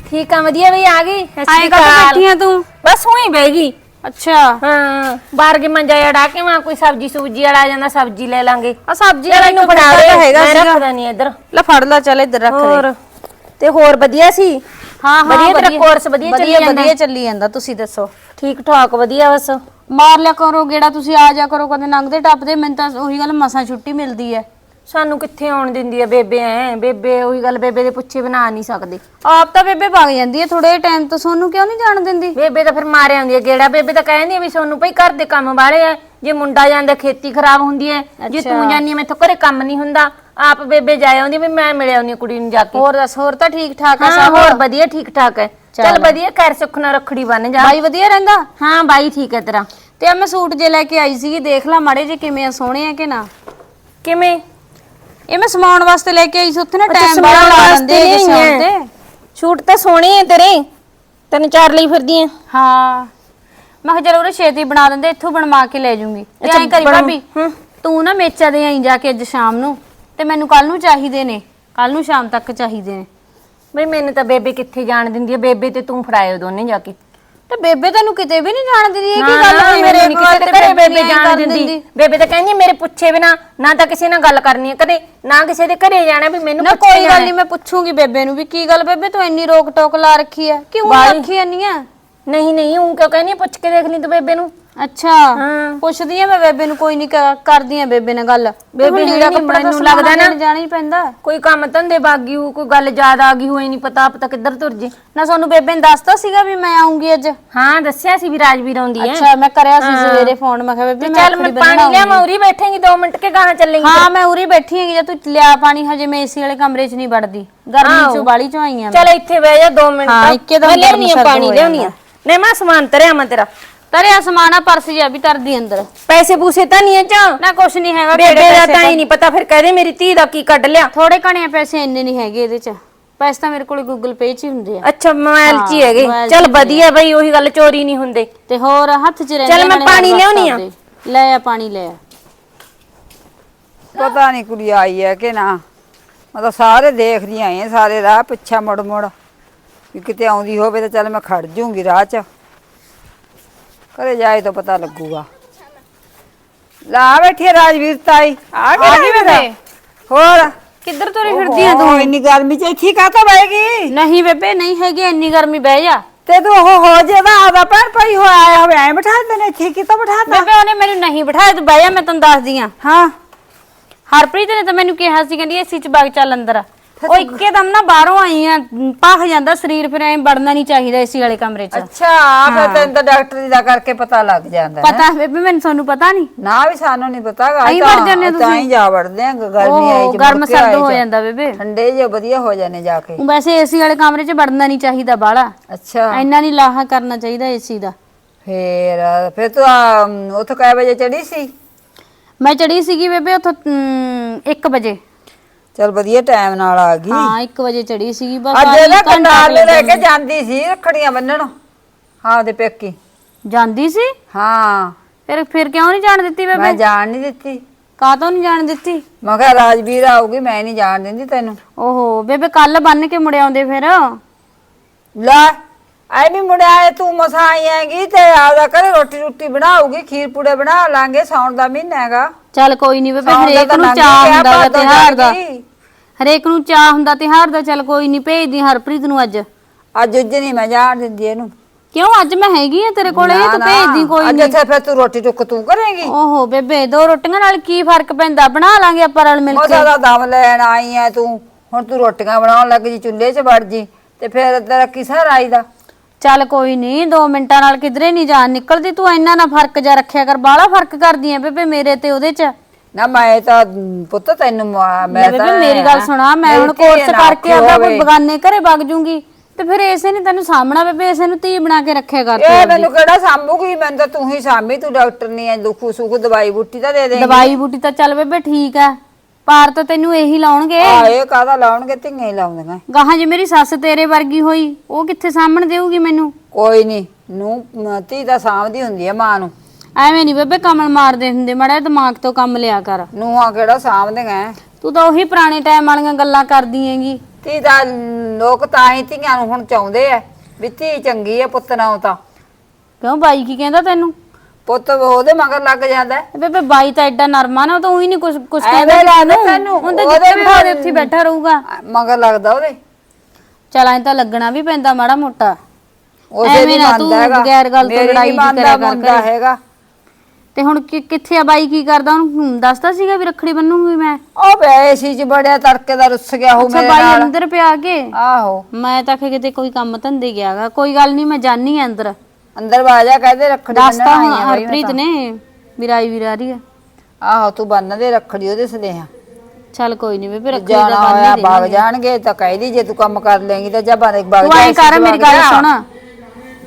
ਠੀਕ ਆ ਵਧੀਆ ਬਈ ਆ ਗਈ? ਸਤਿ ਆਏ ਕਾ ਅਕਾਲ। ਬੈਠੀ ਆ ਤੂੰ? ਬਸ ਹੁਣੀ ਬਹਿ ਗਈ। ਅੱਛਾ। ਹਾਂ ਬਾਹਰ ਕੇ ਮੰਜਾ ਅੜਾ ਕੇ ਮੈਂ ਕੋਈ ਸਬਜੀ ਸੂਜੀ ਵਾਲਾ ਆ ਜਾਂਦਾ ਸਬਜੀ ਲੈ ਲਾਂਗੇ। ਆ ਸਬਜ਼ੀ ਵਾਲਾ ਇਹਨੂੰ ਕੁੱਤਾ ਦੇ ਹੈਗਾ ਮੈਂ ਸੀਗਾ। ਰੱਖਦਾ ਨਹੀਂ ਇੱਧਰ। ਲੈ ਫੜ ਲੈ ਚੱਲ ਇੱਧਰ ਰੱਖ ਦੇ ਹੋਰ। ਤੇ ਹੋਰ ਵਧੀਆ ਸੀ? ਹਾਂ ਹਾਂ ਵਧੀਆ ਤੇਰਾ ਕੋਰਸ ਵਧੀਆ ਚੱਲੀ ਜਾਂਦਾ। ਵਧੀਆ ਚੱਲੀ ਜਾਂਦਾ ਤੁਸੀਂ ਦੱਸੋ। ਠੀਕ ਠਾਕ ਵਧੀਆ ਬਸ। ਮਾਰ ਲਿਆ ਕਰੋ ਗੇੜਾ ਤੁਸੀਂ ਆ ਜਾ ਕਰੋ ਕਦੇ ਲੰਘਦੇ ਟੱਪਦੇ ਮੈਨੂੰ ਤਾਂ ਉਹੀ ਗੱਲ ਮਸਾਂ ਛੁੱਟੀ ਮਿਲਦੀ ਹੈ ਸਾਨੂੰ ਕਿੱਥੇ ਆਉਣ ਦਿੰਦੀ ਆ ਬੇਬੇ ਐ? ਬੇਬੇ ਉਹੀ ਗੱਲ ਬੇਬੇ ਦੇ ਪੁੱਛੇ ਬਣਾ ਨਹੀਂ ਸਕਦੇ। ਆਪ ਤਾਂ ਬੇਬੇ ਵਗ ਜਾਂਦੀ ਹੈ ਥੋੜੇ ਟਾਈਮ ਤੋਂ ਸੋਨੂੰ ਕਿਉਂ ਨਹੀਂ ਜਾਣ ਦਿੰਦੀ? ਬੇਬੇ ਤਾਂ ਫਿਰ ਮਾਰੇ ਆਉਂਦੀ ਆ ਗੇੜਾ। ਬੇਬੇ ਤਾਂ ਕਹਿੰਦੀ ਆ ਵੀ ਸੋਨੂੰ ਭਈ ਘਰ ਦੇ ਕੰਮ ਵਾਲੇ ਆ ਜੇ ਮੁੰਡਾ ਜਾਂਦਾ ਖੇਤੀ ਖਰਾਬ ਹੁੰਦੀ ਐ। ਜੇ ਤੂੰ ਜਾਨੀ ਮੈਥੋਂ ਘਰੇ ਕੰਮ ਨਹੀਂ ਹੁੰਦਾ। ਆਪ ਬੇਬੇ ਜਾ ਆਉਂਦੀ ਵੀ ਮੈਂ ਮਿਲ ਆਉਂਦੀ ਕੁੜੀ ਨੂੰ ਜਾ ਕੇ। ਹੋਰ ਦੱਸ ਹੋਰ ਤਾਂ ਠੀਕ ਠਾਕ ਆ ਹਾਂ ਸਭ? ਹੋਰ ਵਧੀਆ ਠੀਕ ਠਾਕ ਹੈ ਚੱਲ। ਵਧੀਆ ਕਰ ਸੁੱਖ ਨਾਲ ਰੱਖੜੀ ਬੰਨ ਜਾ। ਬਾਈ ਵਧੀਆ ਰਹਿੰਦਾ ਹਾਂ ਬਾਈ ਠੀਕ ਹੈ ਤੇਰਾ। ਤੇ ਆ ਮੈਂ ਸੂਟ ਜੇ ਲੈ ਕੇ ਆਈ ਸੀਗੀ ਦੇਖ ਲਾ ਮਾੜੇ ਜੇ ਕਿਵੇਂ ਆ ਸੋਹਣੇ ਆ ਕਿ ਨਾ? ਕਿਵੇਂ? ਇਹ ਮੈਂ ਸਮਾਉਣ ਵਾਸਤੇ ਲੈ ਕੇ ਆਈ ਸੀ ਉੱਥੇ ਨਾ ਅੱਛਾ, ਟਾਈਮ ਸਮਾਉਣ ਬੜਾ ਲਾ ਵਾਸਤੇ ਦਿੰਦੇ ਆ ਨਹੀਂ ਸ਼ਾਮ ਹੈ। ਤੇ। ਸ਼ੂਟ ਤਾਂ ਸੋਹਣੇ ਆ ਤੇਰੇ। ਤੈਨੂੰ ਚਾਰ ਲਈ ਫਿਰਦੀ ਆ। ਹਾਂ। ਮੈਂ ਕਿਹਾ ਚਲੋ ਛੇਤੀ ਬਣਾ ਦਿੰਦੇ ਇੱਥੋਂ ਬਣਵਾ ਕੇ ਲੈ ਜੂੰਗੀ। ਤੇ ਐਂ ਕਰੀ ਬਣਾ- ਭਾਬੀ। ਤੂੰ ਨਾ ਮੇਚਾ ਦੇ ਆਈ ਜਾ ਕੇ ਅੱਜ ਸ਼ਾਮ ਨੂੰ। ਤੇ ਮੈਨੂੰ ਕੱਲ ਨੂੰ ਚਾਹੀਦੇ ਨੇ। ਕੱਲ ਨੂੰ ਸ਼ਾਮ ਤੱਕ ਚਾਹੀਦੇ ਨੇ। ਬਈ ਮੈਨੂੰ ਤਾਂ ਬੇਬੇ ਕਿੱਥੇ ਜਾਣ ਦਿੰਦੀ ਆ? ਬੇਬੇ ਤੇ ਤੂੰ ਫੜਾਇਓ ਦੋਨੇ ਜਾ ਕੇ। ਤੇ ਬੇਬੇ ਤੈਨੂੰ ਕਿਤੇ ਵੀ ਨਹੀਂ ਜਾਣ ਦਿੰਦੀ ਇਹ ਕੀ ਗੱਲ ਹੋਈ ਮੇਰੇ ਕੋਲ ਤੇ ਘਰੇ ਬੇਬੇ ਜਾਣ ਦਿੰਦੀ। ਬੇਬੇ ਤਾਂ ਕਹਿੰਦੀ ਮੇਰੇ ਪੁੱਛੇ ਬਿਨਾ ਨਾ ਤਾਂ ਕਿਸੇ ਨਾਲ ਗੱਲ ਕਰਨੀ ਹੈ ਕਦੇ ਨਾ ਕਿਸੇ ਦੇ ਘਰੇ ਜਾਣਾ ਵੀ ਮੈਨੂੰ ਨਾ ਕੋਈ ਗੱਲ ਨਹੀਂ ਮੈਂ ਪੁੱਛੂਗੀ ਬੇਬੇ ਨੂੰ ਵੀ ਕੀ ਗੱਲ? ਬੇਬੇ ਤੂੰ ਇੰਨੀ ਰੋਕ ਟੋਕ ਲਾ ਰੱਖੀ ਆ। ਕਿਉਂ। ਰੱਖੀ ਇੰਨੀ ਆ ਨਹੀਂ ਨਹੀਂ ਉਹ ਕਿਉਂ ਕਹਿੰਦੀ ਪੁੱਛ ਕੇ ਦੇਖ ਲਈ ਤੂੰ ਬੇਬੇ ਨੂੰ। ਅੱਛਾ ਹਾਂ। ਪੁੱਛਦੀ ਆ ਮੈਂ ਬੇਬੇ ਨੂੰ ਕੋਈ ਨਹੀਂ ਕਰਦੀ ਆ ਬੇਬੇ ਨਾਲ ਗੱਲ। ਬੇਬੇ ਨੂੰ ਲੀੜਾ ਕੱਪੜਾ ਮੈਨੂੰ ਲੱਗਦਾ ਨਾ। ਜਾਣਾ ਹੀ ਪੈਂਦਾ। ਕੋਈ ਕੰਮ ਧੰਦੇ ਬਾਗੀ ਹੋ ਕੋਈ ਗੱਲ ਯਾਦ ਆ ਗਈ ਹੋਈ ਨਹੀਂ ਪਤਾ ਪਤਾ ਕਿੱਧਰ ਤੁਰ ਜੇ। ਨਾ ਤੁਹਾਨੂੰ ਬੇਬੇ ਨੇ ਦੱਸਤਾ ਸੀਗਾ ਵੀ ਮੈਂ ਆਉਂਗੀ ਅੱਜ। ਹਾਂ ਦੱਸਿਆ ਸੀ ਵੀ ਰਾਜਵੀਰ ਆਉਂਦੀ ਹੈ ਅੱਛਾ ਮੈਂ ਕਰਿਆ ਸੀ ਸਵੇਰੇ ਫੋਨ ਮੈਂ ਕਿਹਾ ਬੇਬੇ ਮੈਂ ਚੱਲ ਮੈਂ ਪਾਣੀ ਲਿਆ ਆਊਂਗੀ। ਮੌਰੀ ਬੈਠੇਂਗੀ 2 ਮਿੰਟ ਕੇ ਗਾਹਾਂ ਚੱਲੇਂਗੀ। ਹਾਂ ਮੈਂ ਉਰੀ ਬੈਠੀ ਹੈਗੀ ਜੇ ਤੂੰ ਲਿਆ ਪਾਣੀ ਹਜੇ ਮੈਂ ਏਸੀ ਵਾਲੇ ਕਮਰੇ 'ਚ ਨਹੀਂ ਵੜਦੀ। ਗਰਮੀ 'ਚੋਂ ਬਾਲੀ 'ਚੋਂ ਆਈ ਆ ਚੱਲ ਇੱਥੇ ਬਹਿ ਜਾ 2 ਮਿੰਟ। ਹਾਂ, ਇੱਕਦਮ ਮੈਂ ਲਿਆਉਣੀ ਆ ਪਾਣੀ ਲਿਆਉਣੀ ਆ। ਨਹੀਂ ਮੈਂ ਸਮਾਨ ਤਰਿਆ ਮੈਂ ਤੇਰਾ। ਤਰਿਆ ਸਮਾਨਾ ਪਰਸ ਜਿਹਾ ਵੀ ਤਰਦੀ ਅੰਦਰ। ਪੈਸੇ ਪੂਸੇ ਤਾਂ ਨਹੀਂ ਆ ਚਾ ਨਾ ਕੁਛ ਨਹੀਂ ਹੈਗਾ ਬੇਬੇ ਦਾ ਤਾਂ ਹੀ ਨਹੀਂ ਪਤਾ ਫਿਰ ਕਹਦੇ ਮੇਰੀ ਧੀ ਦਾ ਕੀ ਕੱਢ ਲਿਆ? ਥੋੜੇ ਘਣੇ ਪੈਸੇ ਇੰਨੇ ਨਹੀਂ ਹੈਗੇ ਇਹਦੇ 'ਚ। ਪੈਸੇ ਤਾਂ ਮੇਰੇ ਕੋਲ ਗੂਗਲ ਪੇ 'ਚ ਹੀ ਹੁੰਦੇ ਆ। ਅੱਛਾ ਮੋਬਾਈਲ 'ਚ ਹੀ ਹੈਗੇ। ਮੋਬਾਈਲ 'ਚ ਚੱਲ ਹੀ ਵਧੀਆ ਬਈ ਉਹੀ ਗੱਲ ਚੋਰੀ ਨਹੀਂ ਹੁੰਦੇ। ਤੇ ਹੋਰ ਹੱਥ 'ਚ ਰਹਿੰਦੇ ਚੱਲ ਮੈਂ ਨਾਲੇ ਪਾਣੀ ਹੱਥ ਲਿਆਉਣੀ ਆ। ਆਪਦੇ। ਲੈ ਆ ਪਾਣੀ ਲੈ ਆ। ਪਤਾ ਨਹੀਂ ਕੁੜੀ ਆਈ ਹੈ ਕਿ ਨਾ। ਮੈਂ ਤਾਂ ਸਾਰੇ ਦੇਖਦੀ ਆਈ ਹਾਂ ਸਾਰੇ ਰਾਹ ਪਿੱਛਾ ਮੁੜ ਮੁੜ। ਵੀ ਕਿਤੇ ਆਉਂਦੀ ਹੋਵੇ ਤਾਂ ਚੱਲ ਮੈਂ ਖੜ ਜੂੰਗੀ ਰਾਹ 'ਚ। ਘਰੇ ਜਾਏ ਤਾਂ ਪਤਾ ਲੱਗੂਗਾ। ਲਾ ਬੈਠੀ ਰਾਜਵੀਰ ਤਾਈ। ਆ ਗਈ ਆ ਗਈ ਰਾਜਵੀਰ? ਬੇਬੇ। ਹੋਰ? ਕਿੱਧਰ ਤੁਰੀ ਫਿਰਦੀ ਆ ਓਹੋ, ਤੂੰ? ਇੰਨੀ ਗਰਮੀ 'ਚ ਇੱਥੇ ਕਾਹਤੋਂ ਬੈਗੀ ਨਹੀਂ ਬੇਬੇ ਨਹੀਂ ਹੈਗੀ ਇੰਨੀ ਗਰਮੀ ਬਹਿ ਜਾ। ਤੇ ਤੂੰ ਉਹ ਹੋ ਜਿਹਦਾ ਆਦਾ ਭੈਣ ਭਾਈ ਹੋ ਆਇਆ ਹੋਵੇ ਐ ਬਿਠਾ ਦੇਣੇ ਇੱਥੇ ਕਿਤੋਂ ਬਿਠਾਤਾ ਬੇਬੇ ਉਹਨੇ ਮੈਨੂੰ ਨਹੀਂ ਬਿਠਾਇਆ ਤੂੰ ਬਹਿ ਜਾ ਮੈਂ ਤੈਨੂੰ ਦੱਸਦੀ ਆ। ਹਾਂ। ਹਰਪ੍ਰੀਤ ਨੇ ਤਾਂ ਮੈਨੂੰ ਕਿਹਾ ਸੀ ਕਹਿੰਦੀ ਏਸੀ ਚ ਬਾਗ ਚੱਲ ਅੰਦਰ ਉਹ ਇੱਕੇ ਦਮ ਨਾ ਬਾਹਰੋਂ ਆਈ ਆ ਭਖ ਜਾਂਦਾ ਸਰੀਰ ਫਿਰ ਐ ਵੜਨਾ ਨਹੀਂ ਚਾਹੀਦਾ ਏਸੀ ਵਾਲੇ ਕਮਰੇ ਚ। ਅੱਛਾ ਫਿਰ ਤੈਨੂੰ ਤਾਂ ਡਾਕਟਰ ਦਾ ਕਰਕੇ ਪਤਾ ਲੱਗ ਜਾਂਦਾ ਹੈ। ਪਤਾ ਬੇਬੇ ਮੈਨੂੰ ਤੁਹਾਨੂੰ ਪਤਾ ਨਹੀਂ। ਨਾ ਵੀ ਸਾਨੂੰ ਨਹੀਂ ਪਤਾ ਗਾ ਆਈਂ ਵੜ ਜਾਂਦੇ ਹੋ ਤਾਂ? ਹੀ ਜਾ ਵੜਦੇ ਆ ਗਰਮੀ ਆਈ ਉਹ ਚ ਗਰਮ ਮੁੜ ਕੇ ਸਰਦ ਆਏ ਹੋ ਚ। ਜਾਂਦਾ ਬੇਬੇ। ਠੰਡੇ ਜੇ ਵਧੀਆ ਹੋ ਜਾਣੇ ਜਾ ਕੇ। ਵੈਸੇ ਏਸੀ ਵਾਲੇ ਕਮਰੇ 'ਚ ਵੜਨਾ ਨਹੀਂ ਚਾਹੀਦਾ ਬਾਹਲਾ। ਅੱਛਾ। ਇੰਨਾ ਨਹੀਂ ਲਾਹਾ ਕਰਨਾ ਚਾਹੀਦਾ ਏਸੀ ਦਾ। ਫੇਰ ਫਿਰ ਤੂੰ ਆ, ਅਮ, ਉੱਥੋਂ ਕੈ ਵਜੇ ਚੜੀ ਸੀ? ਮੈਂ ਚੜੀ ਸੀਗੀ ਬੇਬੇ ਉੱਥੋਂ 1 ਵਜੇ। ਚਲ ਵਧੀਆ ਟਾਈਮ ਨਾਲ ਆ ਗਈ। ਹਾਂ 1 ਵਜੇ ਚੜੀ ਸੀਗੀ ਬਸ ਅੱਜ ਇਹਦਾ ਕੰਡਾਲ ਲੈ ਕੇ ਜਾਂਦੀ। ਸੀ ਰੱਖੜੀਆਂ ਬੰਨਣ। ਹਾਂ ਉਹਦੇ ਪੇਕੀ। ਜਾਂਦੀ ਸੀ? ਹਾਂ। ਫਿਰ ਫਿਰ ਕਿਉਂ ਨਹੀਂ ਜਾਣ ਦਿੱਤੀ ਮੈਂ ਬੇਬੇ ਜਾਣ ਨਹੀਂ ਦਿੱਤੀ। ਕਾਹਤੋਂ ਨਹੀਂ ਜਾਣ ਦਿੱਤੀ? ਮੈਂ ਕਿਹਾ ਰਾਜਵੀਰ ਆਊਗੀ ਮੈਂ ਨਹੀਂ ਜਾਣ ਦਿੰਦੀ ਤੈਨੂੰ। ਓਹੋ ਬੇਬੇ ਕੱਲ ਬੰਨ ਕੇ ਮੁੜ ਆਉਂਦੇ ਫਿਰ। ਲੈ ਐ ਵੀ ਮੁੜਿਆ ਤੂੰ ਮਸਾਂ ਆਈ ਹੈਗੀ ਤੇ ਆਪਦਾ ਕਰੇ ਰੋਟੀ ਰੋਟੀ ਬਣਾਉਗੀ ਖੀਰ ਪੂੜੇ ਬਣਾ ਲਾਂਗੇ ਸੌਣ ਦਾ ਮਹੀਨਾ ਹੈਗਾ। ਚੱਲ ਕੋਈ ਨਹੀਂ ਬੇਬੇ ਦਾ ਹਰੇਕ ਤਾਂ ਨੂੰ ਲੰਘ ਚਾਹ ਗਿਆ, ਹੁੰਦਾ ਗਾ ਭਾਦੋਂ ਤਿਉਹਾਰ ਦਾ। ਹਰੇਕ ਨੂੰ ਚਾਹ ਹੁੰਦਾ ਤਿਉਹਾਰ ਦਾ ਚੱਲ ਕੋਈ ਨਹੀਂ ਭੇਜਦੀ ਹਰਪ੍ਰੀਤ ਨੂੰ ਅੱਜ। ਅੱਜ ਉੱਜ ਨਹੀਂ ਮੈਂ ਜਾਣ ਦਿੰਦੀ ਇਹਨੂੰ। ਕਿਉਂ ਅੱਜ ਮੈਂ ਹੈਗੀ ਆ ਤੇਰੇ ਕੋਲੇ? ਨਾ, ਤੂੰ ਨਾ, ਭੇਜਦੀ ਕੋਈ ਅੱਜ ਨਹੀਂ ਇੱਥੇ ਫਿਰ ਤੂੰ ਰੋਟੀ ਟੁੱਕ ਤੂੰ ਕਰੇਂਗੀ। ਓਹੋ ਬੇਬੇ ਦੋ ਰੋਟੀਆਂ ਨਾਲ ਕੀ ਫ਼ਰਕ ਪੈਂਦਾ? ਬਣਾ ਲਾਂਗੇ ਆਪਾਂ ਰਲ ਮਿਲ ਕੇ। ਮੋਸਾ ਦਾ ਦਮ ਲੈਣ ਆਈ ਐ ਤੂੰ। ਹੁਣ ਤੂੰ ਰੋਟੀਆਂ ਬਣਾਉਣ ਲੱਗ ਜੀ ਚੁੱਲ੍ਹੇ 'ਚ ਵੜ ਜੀ। ਤੇ ਫਿਰ ਤੇਰਾ ਕਿਸਾ ਰਾਈ ਦਾ ਚੱਲ ਕੋਈ ਨਹੀਂ 2 ਮਿੰਟਾਂ ਨਾਲ ਕਿਧਰੇ ਨਹੀਂ ਜਾਣ ਨਿਕਲਦੀ ਤੂੰ ਇੰਨਾ ਨਾ ਫ਼ਰਕ ਜਾ ਰੱਖਿਆ ਕਰ ਬਾਹਲਾ ਫ਼ਰਕ ਕਰਦੀ ਐ ਬੇਬੇ ਮੇਰੇ ਤੇ ਉਹਦੇ ਚ ਨਾ ਮੈਂ ਤਾਂ ਪੁੱਤ ਤੈਨੂੰ ਮ- ਮੈਂ ਬੇਬੇ ਤਾਂ ਮੇਰੀ ਗੱਲ ਸੁਣਾ ਮੈਂ ਮੇਰੀ ਹੁਣ ਧੀ ਕੋਰਸ ਨਾ ਕਰਕੇ ਔਖੀ ਆਪਦਾ ਕੋਈ ਹੋਵੇ। ਬਗਾਨੇ ਘਰੇ ਵਗ ਜੂੰਗੀ ਤੇ ਫਿਰ ਇਸੇ ਨੇ ਤੈਨੂੰ ਸਾਹਮਣਾ ਬੇਬੇ ਇਸੇ ਨੂੰ ਧੀ ਬਣਾ ਕੇ ਰੱਖਿਆ ਕਰ ਤੂੰ ਇਹ। ਮੈਨੂੰ ਕਿਹੜਾ ਸਾਂਭੂਗੀ ਮੈਨੂੰ ਤਾਂ ਤੂੰ ਹੀ ਸਾਂਭੀ ਤੂੰ ਡਾਕਟਰ ਨਹੀਂ ਐ ਦੁੱਖੂ ਸੁੱਖ ਦਵਾਈ ਬੂਟੀ ਤਾਂ ਦੇ ਦੇ ਦਵਾਈ ਬੂਟੀ ਤਾਂ ਚੱਲ ਬੇਬੇ ਠੀਕ ਆ ਪਾਰ ਤਾਂ ਤੈਨੂੰ ਇਹੀ ਲਾਉਣਗੇ। ਆ ਇਹ ਕਾਹਦਾ ਲਾਉਣਗੇ? ਧੀਆਂ ਹੀ ਲਾਉਂਦੀਆਂ। ਗਾਹਾਂ ਜੇ ਮੇਰੀ ਸੱਸ ਤੇਰੇ ਵਰਗੀ ਹੋਈ ਉਹ ਕਿੱਥੇ ਸਾਹਮਣ ਦੇਊਗੀ ਮੈਨੂੰ? ਕੋਈ ਨਹੀਂ ਨੂੰ ਧੀ ਦਾ ਸਾਂਭਦੀ ਹੁੰਦੀ ਹੈ ਮਾਂ ਨੂੰ। ਐਵੇਂ ਨਹੀਂ ਬੇਬੇ ਕਮਲ ਮਾਰਦੇ ਹੁੰਦੇ ਮੜਾ ਦਿਮਾਗ ਤੋਂ ਕੰਮ ਲਿਆ ਕਰ। ਨੂੰਹਾਂ ਕਿਹੜਾ ਸਾਂਭਦੀਆਂ ਐ? ਤੂੰ ਤਾਂ ਉਹੀ ਪੁਰਾਣੇ ਟਾਈਮ ਵਾਲੀਆਂ ਗੱਲਾਂ ਕਰਦੀ ਹੈਗੀ। ਧੀ ਦਾ ਲੋਕ ਤਾਂ ਹੀ ਧੀਆਂ ਨੂੰ ਹੁਣ ਚਾਹੁੰਦੇ ਐ ਵੀ ਧੀ ਚੰਗੀ ਐ ਪੁੱਤ ਨਾਲੋਂ ਤਾਂ। ਕਿਉਂ ਬਾਈ ਕੀ ਕਹਿੰਦਾ ਤੈਨੂੰ? ਪੁੱਤ ਉਹਦੇ ਮਗਰ ਲੱਗ ਜਾਂਦਾ। ਹੈ। ਬੇਬੇ ਬਾਈ ਤਾਂ ਐਡਾ ਨਰਮਾ ਨਾ ਉਹ ਤਾਂ ਉਹੀ ਨਹੀਂ ਕੁਝ ਕੁਝ ਐਵੇਂ ਕਹਿੰਦਾ ਲੱਗਦਾ ਤੈਨੂੰ ਤੈਨੂੰ, ਹੁਣ ਤਾਂ ਉਹਦੇ ਜਿੱਥੇ ਵੀ ਹੁਣ- ਉੱਥੇ ਹੀ ਬੈਠਾ ਰਹੂਗਾ। ਮਗਰ ਲੱਗਦਾ ਉਹਦੇ। ਚਲ ਐਂ ਤਾਂ ਲੱਗਣਾ ਵੀ ਪੈਂਦਾ ਮਾੜਾ ਮੋਟਾ। ਉਸੇ ਐਵੇਂ ਦੀ ਨਾ ਤੂੰ ਮੰਨਦਾ ਹੈਗਾ। ਬਗੈਰ ਗੱਲ ਤੋਂ ਮੇਰੀ ਲੜਾਈ ਵੀ ਮੰਨਦਾ ਕਰਿਆ ਕਰ ਮੁੰਡਾ ਘਰੇ। ਹੈਗਾ। ਤੇ ਹੁਣ ਕਿ- ਕਿੱਥੇ ਆ ਬਾਈ ਕੀ ਕਰਦਾ? ਉਹਨੂੰ ਦੱਸਦਾ ਸੀਗਾ ਵੀ ਰੱਖੜੀ ਬੰਨੂਗੀ ਮੈਂ। ਉਹ ਬੈ ਸੀ ਚ ਬੜਿਆ ਤੜਕੇ ਦਾ ਰੁੱਸ ਗਿਆ ਹੋ ਅੱਛਾ ਮੇਰੇ ਬਾਈ ਨਾਲ। ਅੰਦਰ ਪਿਆ ਕੇ? ਆਹੋ। ਮੈਂ ਤਾਂ ਕਿਤੇ ਕੋਈ ਕੰਮ ਧੰਦੇ ਗਿਆਗਾ ਕੋਈ ਗੱਲ ਨਹੀਂ ਮੈਂ ਜਾਨੀ ਆ ਅੰਦਰ। ਅੰਦਰ ਬਾਜਾ ਕਹਦੇ ਰੱਖੜੀ ਦੱਸਤਾ ਬੰਨਣ ਹੁਣ ਆਈ ਆ ਬਈ ਮੈਂ ਹਰਪ੍ਰੀਤ ਤਾਂ। ਨੇ ਵਿਰਾਈ ਵਿਰਾਰੀ ਆ। ਆਹੋ ਤੂੰ ਬੰਨ ਦੇ ਰੱਖੜੀ ਉਹਦੇ ਸਦੇਹਾ ਚੱਲ ਕੋਈ ਨਹੀਂ ਬੇਬੇ ਰੱਖੜੀ ਦਾ ਜਾਣਾ ਬੰਨ ਹੋਇਆ ਹੀ ਬਾਗ। ਜਾਣਗੇ ਤਾਂ ਕਹਿ ਦੀ ਜੇ ਤੂੰ ਕੰਮ ਕਰ ਲੇਂਗੀ ਤਾਂ ਜਾ ਬਾਗ ਬਾਗ ਤੂੰ ਐਂ ਕਰ ਮੇਰੀ ਬਾਗ ਗੱਲ। ਸੁਣ।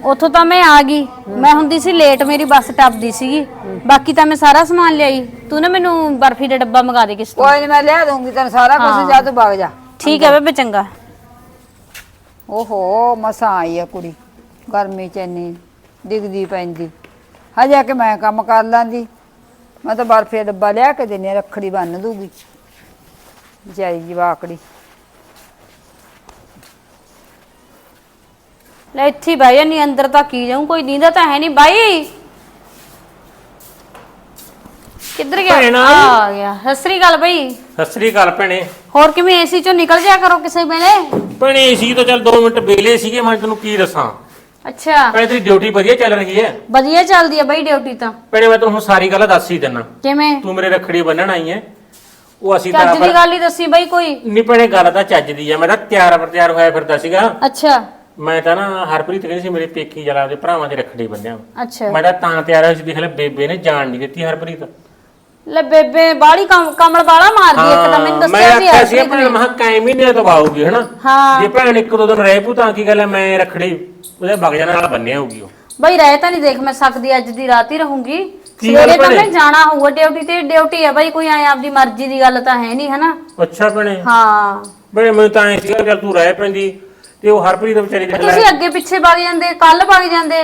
ਉੱਥੋਂ ਤਾਂ ਮੈਂ ਆ ਗਈ। ਮੈਂ ਹੁੰਦੀ ਸੀ ਲੇਟ ਮੇਰੀ ਬੱਸ ਟੱਪਦੀ ਸੀਗੀ। ਬਾਕੀ ਤਾਂ ਮੈਂ ਸਾਰਾ ਸਮਾਨ ਲਿਆਈ। ਤੂੰ ਨਾ ਮੈਨੂੰ ਬਰਫੀ ਦਾ ਡੱਬਾ ਮੰਗਾ ਦੇ ਕਿਸ ਤੋਂ। ਕੋਈ ਨਹੀਂ ਮੈਂ ਲਿਆ ਦੂੰਗੀ ਤੈਨੂੰ ਸਾਰਾ ਕੁਝ ਜਾ ਤੂੰ ਵਗ ਜਾ। ਠੀਕ ਹੈ ਬੇਬੇ ਚੰਗਾ। ਓਹੋ ਮਸਾਂ ਆਈ ਆ ਕੁੜੀ। ਗਰਮੀ ਚ ਇੰਨੀ। ਡਿੱਗਦੀ ਪੈਂਦੀ। ਹਜੇ ਕਿ ਮੈਂ ਕੰਮ ਕਰ ਲਾਂਦੀ। ਮੈਂ ਤਾਂ ਬਰਫੀ ਦਾ ਡੱਬਾ ਲਿਆ ਕੇ ਦਿੰਨੀ ਆਂ, ਰੱਖੜੀ ਬੰਨ ਦੂਗੀ ਜਾਈ ਜਵਾਕੜੀ। ਲੈ ਇੱਥੇ ਹੀ ਬਹਿ ਜਾਨੀ ਅੰਦਰ ਤਾਂ ਕੀ ਜਾਊਂ ਕੋਈ ਨੀਂਦਾ ਤਾਂ ਹੈ ਨਹੀਂ ਬਾਈ! ਕਿੱਧਰ ਗਿਆ? ਭੈਣਾ। ਆ ਗਿਆ। ਸਤਿ ਸ੍ਰੀ ਅਕਾਲ ਬਈ। ਸਤਿ ਸ੍ਰੀ ਅਕਾਲ ਭੈਣੇ। ਹੋਰ ਕਿਵੇਂ ਏਸੀ ਚੋਂ ਨਿਕਲ ਜਾ ਕਰੋ ਕਿਸੇ ਵੇਲੇ? ਭੈਣੇ ਸੀ ਤਾਂ ਚੱਲ 2 ਮਿੰਟ ਵੇਲੇ ਸੀਗੇ ਮੈਂ ਤੈਨੂੰ ਕੀ ਦੱਸਾਂ। ਅੱਛਾ। ਭੈਣੇ ਤੇਰੀ ਡਿਊਟੀ ਵਧੀਆ ਚੱਲ ਰਹੀ ਹੈ। ਵਧੀਆ ਚੱਲਦੀ ਆ ਬਈ ਡਿਊਟੀ ਤਾਂ। ਭੈਣੇ ਮੈਂ ਤੈਨੂੰ ਸਾਰੀ ਗੱਲ ਦੱਸ ਹੀ ਦਿੰਨਾ ਕਿਵੇਂ? ਤੂੰ ਮੇਰੇ ਰੱਖੜੀ ਬੰਨਣ ਆਈ ਹੈ। ਉਹ ਅਸੀਂ ਤਾਂ ਚੱਜ ਦੀ ਗੱਲ ਹੀ ਦੱਸੀ ਬਈ ਕੋਈ। ਨਹੀਂ ਭੈਣੇ ਗੱਲ ਤਾਂ ਚੱਜ ਦੀ ਆ। ਮੈਂ ਤਾਂ ਤਿਆਰ ਪਰ ਤਿਆਰ ਹੋਇਆ ਫਿਰਦਾ ਸੀਗਾ। ਅੱਛਾ। ਮੈਂ ਤਾਂ ਨਾ ਹਰਪ੍ਰੀਤ ਕਹਿੰਦੀ ਸੀ ਮੇਰੇ ਪੇਕੀ ਜਲਾ ਦੇ ਭਰਾਵਾਂ ਦੇ ਰੱਖੜੀ ਬੰਨਿਆ। ਅੱਛਾ। ਮੈਂ ਤਾਂ ਤਾਂ ਤਿਆਰ ਹੋਇਆ ਸੀ ਦੇਖ ਲੈ ਬੇਬੇ ਨੇ ਜਾਣ ਨਹੀਂ ਦਿੱਤੀ ਹਰਪ੍ਰੀਤ। ਲੈ ਬੇਬੇ ਬਾੜੀ ਕਮਲ ਵਾਲਾ ਮਾਰਦੀ ਇੱਕ ਤਾਂ ਮੈਨੂੰ ਮੈਂ ਦੱਸਿਆ ਸੀ ਆਖਿਆ ਸੀ ਨੇ। ਮਹਾ ਕਾਇ ਮਹੀਨੇ ਤੋਂ ਆਊਗੀ ਹਨਾ? ਹਾਂ। ਜੇ ਭੈਣ ਇੱਕ ਦੋ ਦਿਨ ਰਹਿ ਪੂ ਤਾਂ ਕੀ ਗੱਲ ਹੈ ਮੈਂ ਰੱਖੜੀ ਉਹਦੇ ਵਗ ਜਾਣ ਨਾਲ ਬੰਨਿਆ ਹੋਊਗੀ ਉਹ। ਬਈ ਰਹਿ ਤਾਂ ਨਹੀਂ ਦੇਖ ਮੈਂ ਸਕਦੀ ਅੱਜ ਦੀ ਰਾਤ ਹੀ ਰਹੂੰਗੀ। ਕੀ ਗੱਲ ਸਵੇਰੇ ਤਾਂ ਭੈਣੇ? ਮੈਂ ਜਾਣਾ ਹੋਊਗਾ ਡਿਊਟੀ ਤੇ ਡਿਊਟੀ ਹੈ ਬਈ ਕੋਈ ਐ ਆਪਦੀ ਮਰਜ਼ੀ ਦੀ ਗੱਲ ਤਾਂ ਹੈ ਨਹੀਂ ਹਨਾ? ਅੱਛਾ ਭੈਣੇ। ਹਾਂ। ਬੜੇ ਮੈਨੂੰ ਤਾਂ ਐ ਸੀਗਾ ਚੱਲ ਤੂੰ ਰਹਿ ਪੈਂਦੀ ਤੇ ਉਹ ਹਰਪ੍ਰੀਤ ਵਿਚਾਰੀ ਲੈ ਤੁਸੀਂ ਅੱਗੇ ਪਿੱਛੇ ਵਗ ਜਾਂਦੇ ਕੱਲ ਵਗ ਜਾਂਦੇ?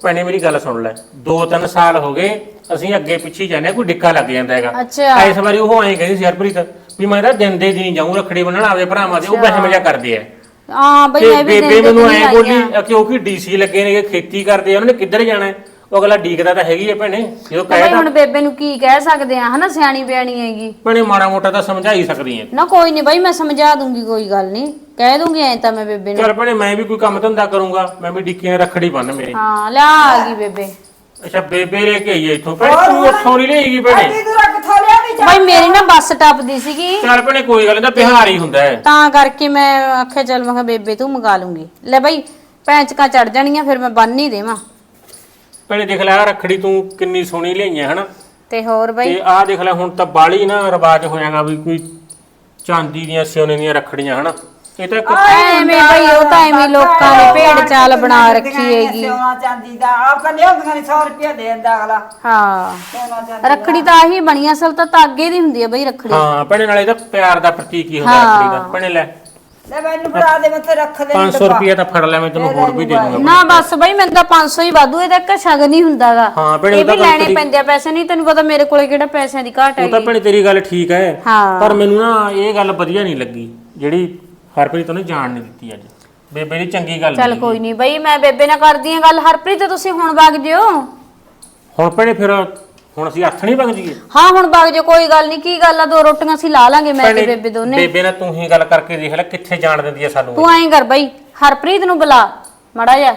ਭੈਣੇ ਮੇਰੀ ਗੱਲ ਸੁਣ ਲੈ ਦੋ ਤਿੰਨ ਸਾਲ ਹੋ ਗਏ ਅਸੀਂ ਅੱਗੇ ਪਿੱਛੇ ਜਾਂਦੇ ਹਾਂ, ਕੋਈ ਡਿੱਕਾ ਲੱਗ ਜਾਂਦਾ ਹੈਗਾ। ਅੱਛਾ। ਇਸ ਵਾਰੀ ਉਹ ਐਂ ਕਹਿੰਦੀ ਸੀ ਹਰਪ੍ਰੀਤ ਵੀ ਮੈਂ ਤਾਂ ਦਿਨ ਦੇ ਦਿਨ ਜਾਊਂ ਰੱਖੜੀ ਬੰਨਣ ਆਪਦੇ ਭਰਾਵਾਂ ਦੇ ਉਹ ਬਹਿਮ ਜਿਹਾ ਕਰਦੇ ਆ। ਹਾਂ ਬਈ ਤੇ ਮੈਂ ਵੀ ਬੇਬੇ ਦਿਨ ਦੇ ਮੈਨੂੰ ਦਿਨ ਐਂ ਆਈ ਬੋਲੀ ਆਂ। ਕਿਉਂਕਿ ਡੀਸੀ ਲੱਗੇ ਨੇ ਖੇਤੀ ਕਰਦੇ ਆ ਉਹਨਾਂ ਨੇ ਕਿੱਧਰ ਜਾਣਾ? ਹੈ? ਉਹ ਅਗਲਾ ਡੀਕਦਾ ਤਾਂ ਹੈਗੀ ਹੈ ਭੈਣੇ ਜਦੋਂ ਤਾਂ ਬਈ ਕਹਿਦਾ ਹੁਣ ਬੇਬੇ ਨੂੰ ਕੀ ਕਹਿ ਸਕਦੇ ਆ ਹਨਾ ਸਿਆਣੀ ਬਿਆਣੀ ਹੈਗੀ। ਭੈਣੇ ਮਾੜਾ ਮੋਟਾ ਤਾਂ ਸਮਝਾ ਹੀ ਸਕਦੀ ਹੈ ਨਾ ਕੋਈ ਨਹੀਂ ਬਈ ਮੈਂ ਸਮਝਾ ਦੂੰਗੀ ਕੋਈ ਗੱਲ ਨਹੀਂ ਕਹਿ ਦੂੰਗੀ ਐ ਤਾਂ ਮੈਂ ਬੇਬੇ ਨੂੰ। ਚਲ ਭੈਣੇ ਮੈਂ ਵੀ ਕੋਈ ਕੰਮ ਧੰਦਾ ਕਰੂੰਗਾ ਮੈਂ ਵੀ ਡਿੱਕੀਆਂ ਰੱਖੜੀ ਬੰਨ ਮੇਰੇ। ਹਾਂ ਲਿਆ ਆ ਗਈ ਬੇਬੇ। ਅੱਛਾ ਬੇਬੇ ਲੈ ਕੇ ਆਈ ਹੈ ਇੱਥੋਂ। ਭੈਣੇ ਤੂੰ ਉੱਥੋਂ ਨਹੀਂ ਲਏਗੀ ਭੈਣੇ। ਤੂੰ ਰੱਖ ਥੋ ਬਈ ਮੇਰੀ ਨਾ ਬੱਸ ਟੱਪਦੀ ਸੀਗੀ। ਚੱਲ ਭੈਣੇ ਕੋਈ ਗੱਲ ਨਹੀਂ ਤਾਂ ਬਿਹਾਰ ਹੀ ਹੁੰਦਾ ਹੈ। ਤਾਂ ਕਰਕੇ ਮੈਂ ਆਖਿਆ ਚੱਲ ਮੈਂ ਕਿਹਾ ਬੇਬੇ ਤੂੰ ਮੰਗਾ ਲੂੰਗੀ। ਲੈ ਬਈ ਪੈਂਚਕਾਂ ਚੜ ਜਾਣੀਆਂ ਫਿਰ ਮੈਂ ਬੰਨ ਹੀ ਦੇਵਾਂ। ਭੈਣੇ ਦੇਖ ਲੈ ਆਹ ਰੱਖੜੀ ਤੂੰ ਕਿੰਨੀ ਸੋਹਣੀ ਲਿਆਈਆਂ ਹਨਾ? ਤੇ ਹੋਰ ਬਈ? ਤੇ ਆਹ ਦੇਖ ਲੈ ਹੁਣ ਤਾਂ ਬਾਲੀ ਨਾ ਰਿਵਾਜ ਹੋਇਆਗਾ ਵੀ ਕੋਈ ਚਾਂਦੀ ਦੀਆਂ ਸੋਨੇ ਦੀਆਂ ਰੱਖੜੀਆਂ ਹਨਾ? ਇਹ ਤਾਂ ਇੱਕ ਐਵੇਂ ਬਈ ਉਹ ਤਾਂ ਐਵੇਂ ਲੋਕਾਂ ਨੇ ਭੇਡ ਚਾਲ ਬਣਾ ਰੱਖੀ ਹੈਗੀ। ਸੋਨਾ ਚਾਂਦੀ ਦਾ ਆਪ ਕਹਿੰਦੇ ਹੁੰਦੀਆਂ ਨੇ 100 ਰੁਪਏ ਦੇ ਦਿੰਦਾ ਅਗਲਾ। ਹਾਂ। ਸੋਨਾ ਚਾਂਦੀ ਰੱਖੜੀ ਤਾਂ ਆਹੀ ਬਣੀ ਅਸਲ ਤਾਂ ਤਾਗੇ ਦੀ ਹੁੰਦੀ ਹੈ ਬਈ ਰੱਖੜੀ। ਹਾਂ ਭੈਣੇ ਨਾਲੇ ਤਾਂ ਪਿਆਰ ਦਾ ਪ੍ਰਤੀਕ ਹੀ ਹੁੰਦਾ ਹਾਂ। ਰੱਖੜੀ ਦਾ। ਭੈਣੇ ਲੈ। ਲੈ ਮੈਨੂੰ ਫੜਾ ਦੇ ਮੈਂ ਤੇ ਰੱਖ ਦੇ 500 ਰੁਪਏ ਤਾਂ ਫੜ ਲੈ ਮੈਂ ਤੈਨੂੰ ਹੋਰ ਵੀ ਦੇ ਦੂੰਗਾ। ਨਾ ਬਸ ਬਈ ਮੈਨੂੰ ਤਾਂ 500 ਹੀ ਵਾਧੂ ਇਹਦਾ ਇੱਕ ਸ਼ਗਨ ਹੀ ਹੁੰਦਾਗਾ। ਹਾਂ, ਭੈਣੇ, ਇਹ ਉਹ ਤਾਂ ਵੀ ਗੱਲ ਲੈਣੇ ਤੇਰੀ- ਪੈਂਦੇ ਆ ਪੈਸੇ ਨਹੀਂ ਤੈਨੂੰ ਪਤਾ ਮੇਰੇ ਕੋਲੇ ਕਿਹੜਾ ਪੈਸਿਆਂ ਦੀ ਘਾਟ ਉਹ ਤਾਂ ਭੈਣੇ ਤੇਰੀ ਗੱਲ ਠੀਕ ਹੈ। ਹਾਂ। ਪਰ ਮੈਨੂੰ ਨਾ ਇਹ ਗੱਲ ਵਧੀਆ ਨਹੀਂ ਲੱਗੀ ਜਿਹੜੀ ਹਰਪ੍ਰੀਤ ਉਹਨੇ ਜਾਣ ਨਹੀਂ ਦਿੱਤੀ ਅੱਜ। ਬੇਬੇ ਦੀ ਚੰਗੀ ਗੱਲ ਚੱਲ ਕੋਈ ਨਹੀਂ ਬਈ ਮੈਂ ਬੇਬੇ ਨਾਲ ਕਰਦੀ ਆ ਗੱਲ। ਹਰਪ੍ਰੀਤ ਤੁਸੀਂ ਹੁਣ ਵਗ ਜਿਓ। ਹੁਣ ਭੈਣੇ ਫਿਰ ਹੁਣ ਅਸੀਂ ਹੱਥ ਨਹੀਂ ਵਗ ਜੀਏ। ਹਾਂ ਹੁਣ ਵਗ ਜਿਓ ਕੋਈ ਗੱਲ ਨਹੀਂ। ਕੀ ਗੱਲ ਆ? ਦੋ ਰੋਟੀਆਂ ਅਸੀਂ ਲਾ ਲਾਂਗੇ ਮੈਂ ਤੇ ਬੇਬੇ ਦੋਨੇ। ਬੇਬੇ ਨਾਲ ਤੂੰ ਹੀ ਗੱਲ ਕਰਕੇ ਦੇਖ ਲੈ ਕਿੱਥੇ ਜਾਣ ਦਿੰਦੀ ਹੈ ਸਾਨੂੰ ਤੂੰ ਐਂ ਕਰ ਬਈ ਹਰਪ੍ਰੀਤ ਨੂੰ ਬੁਲਾ ਮੜਾ ਜਾ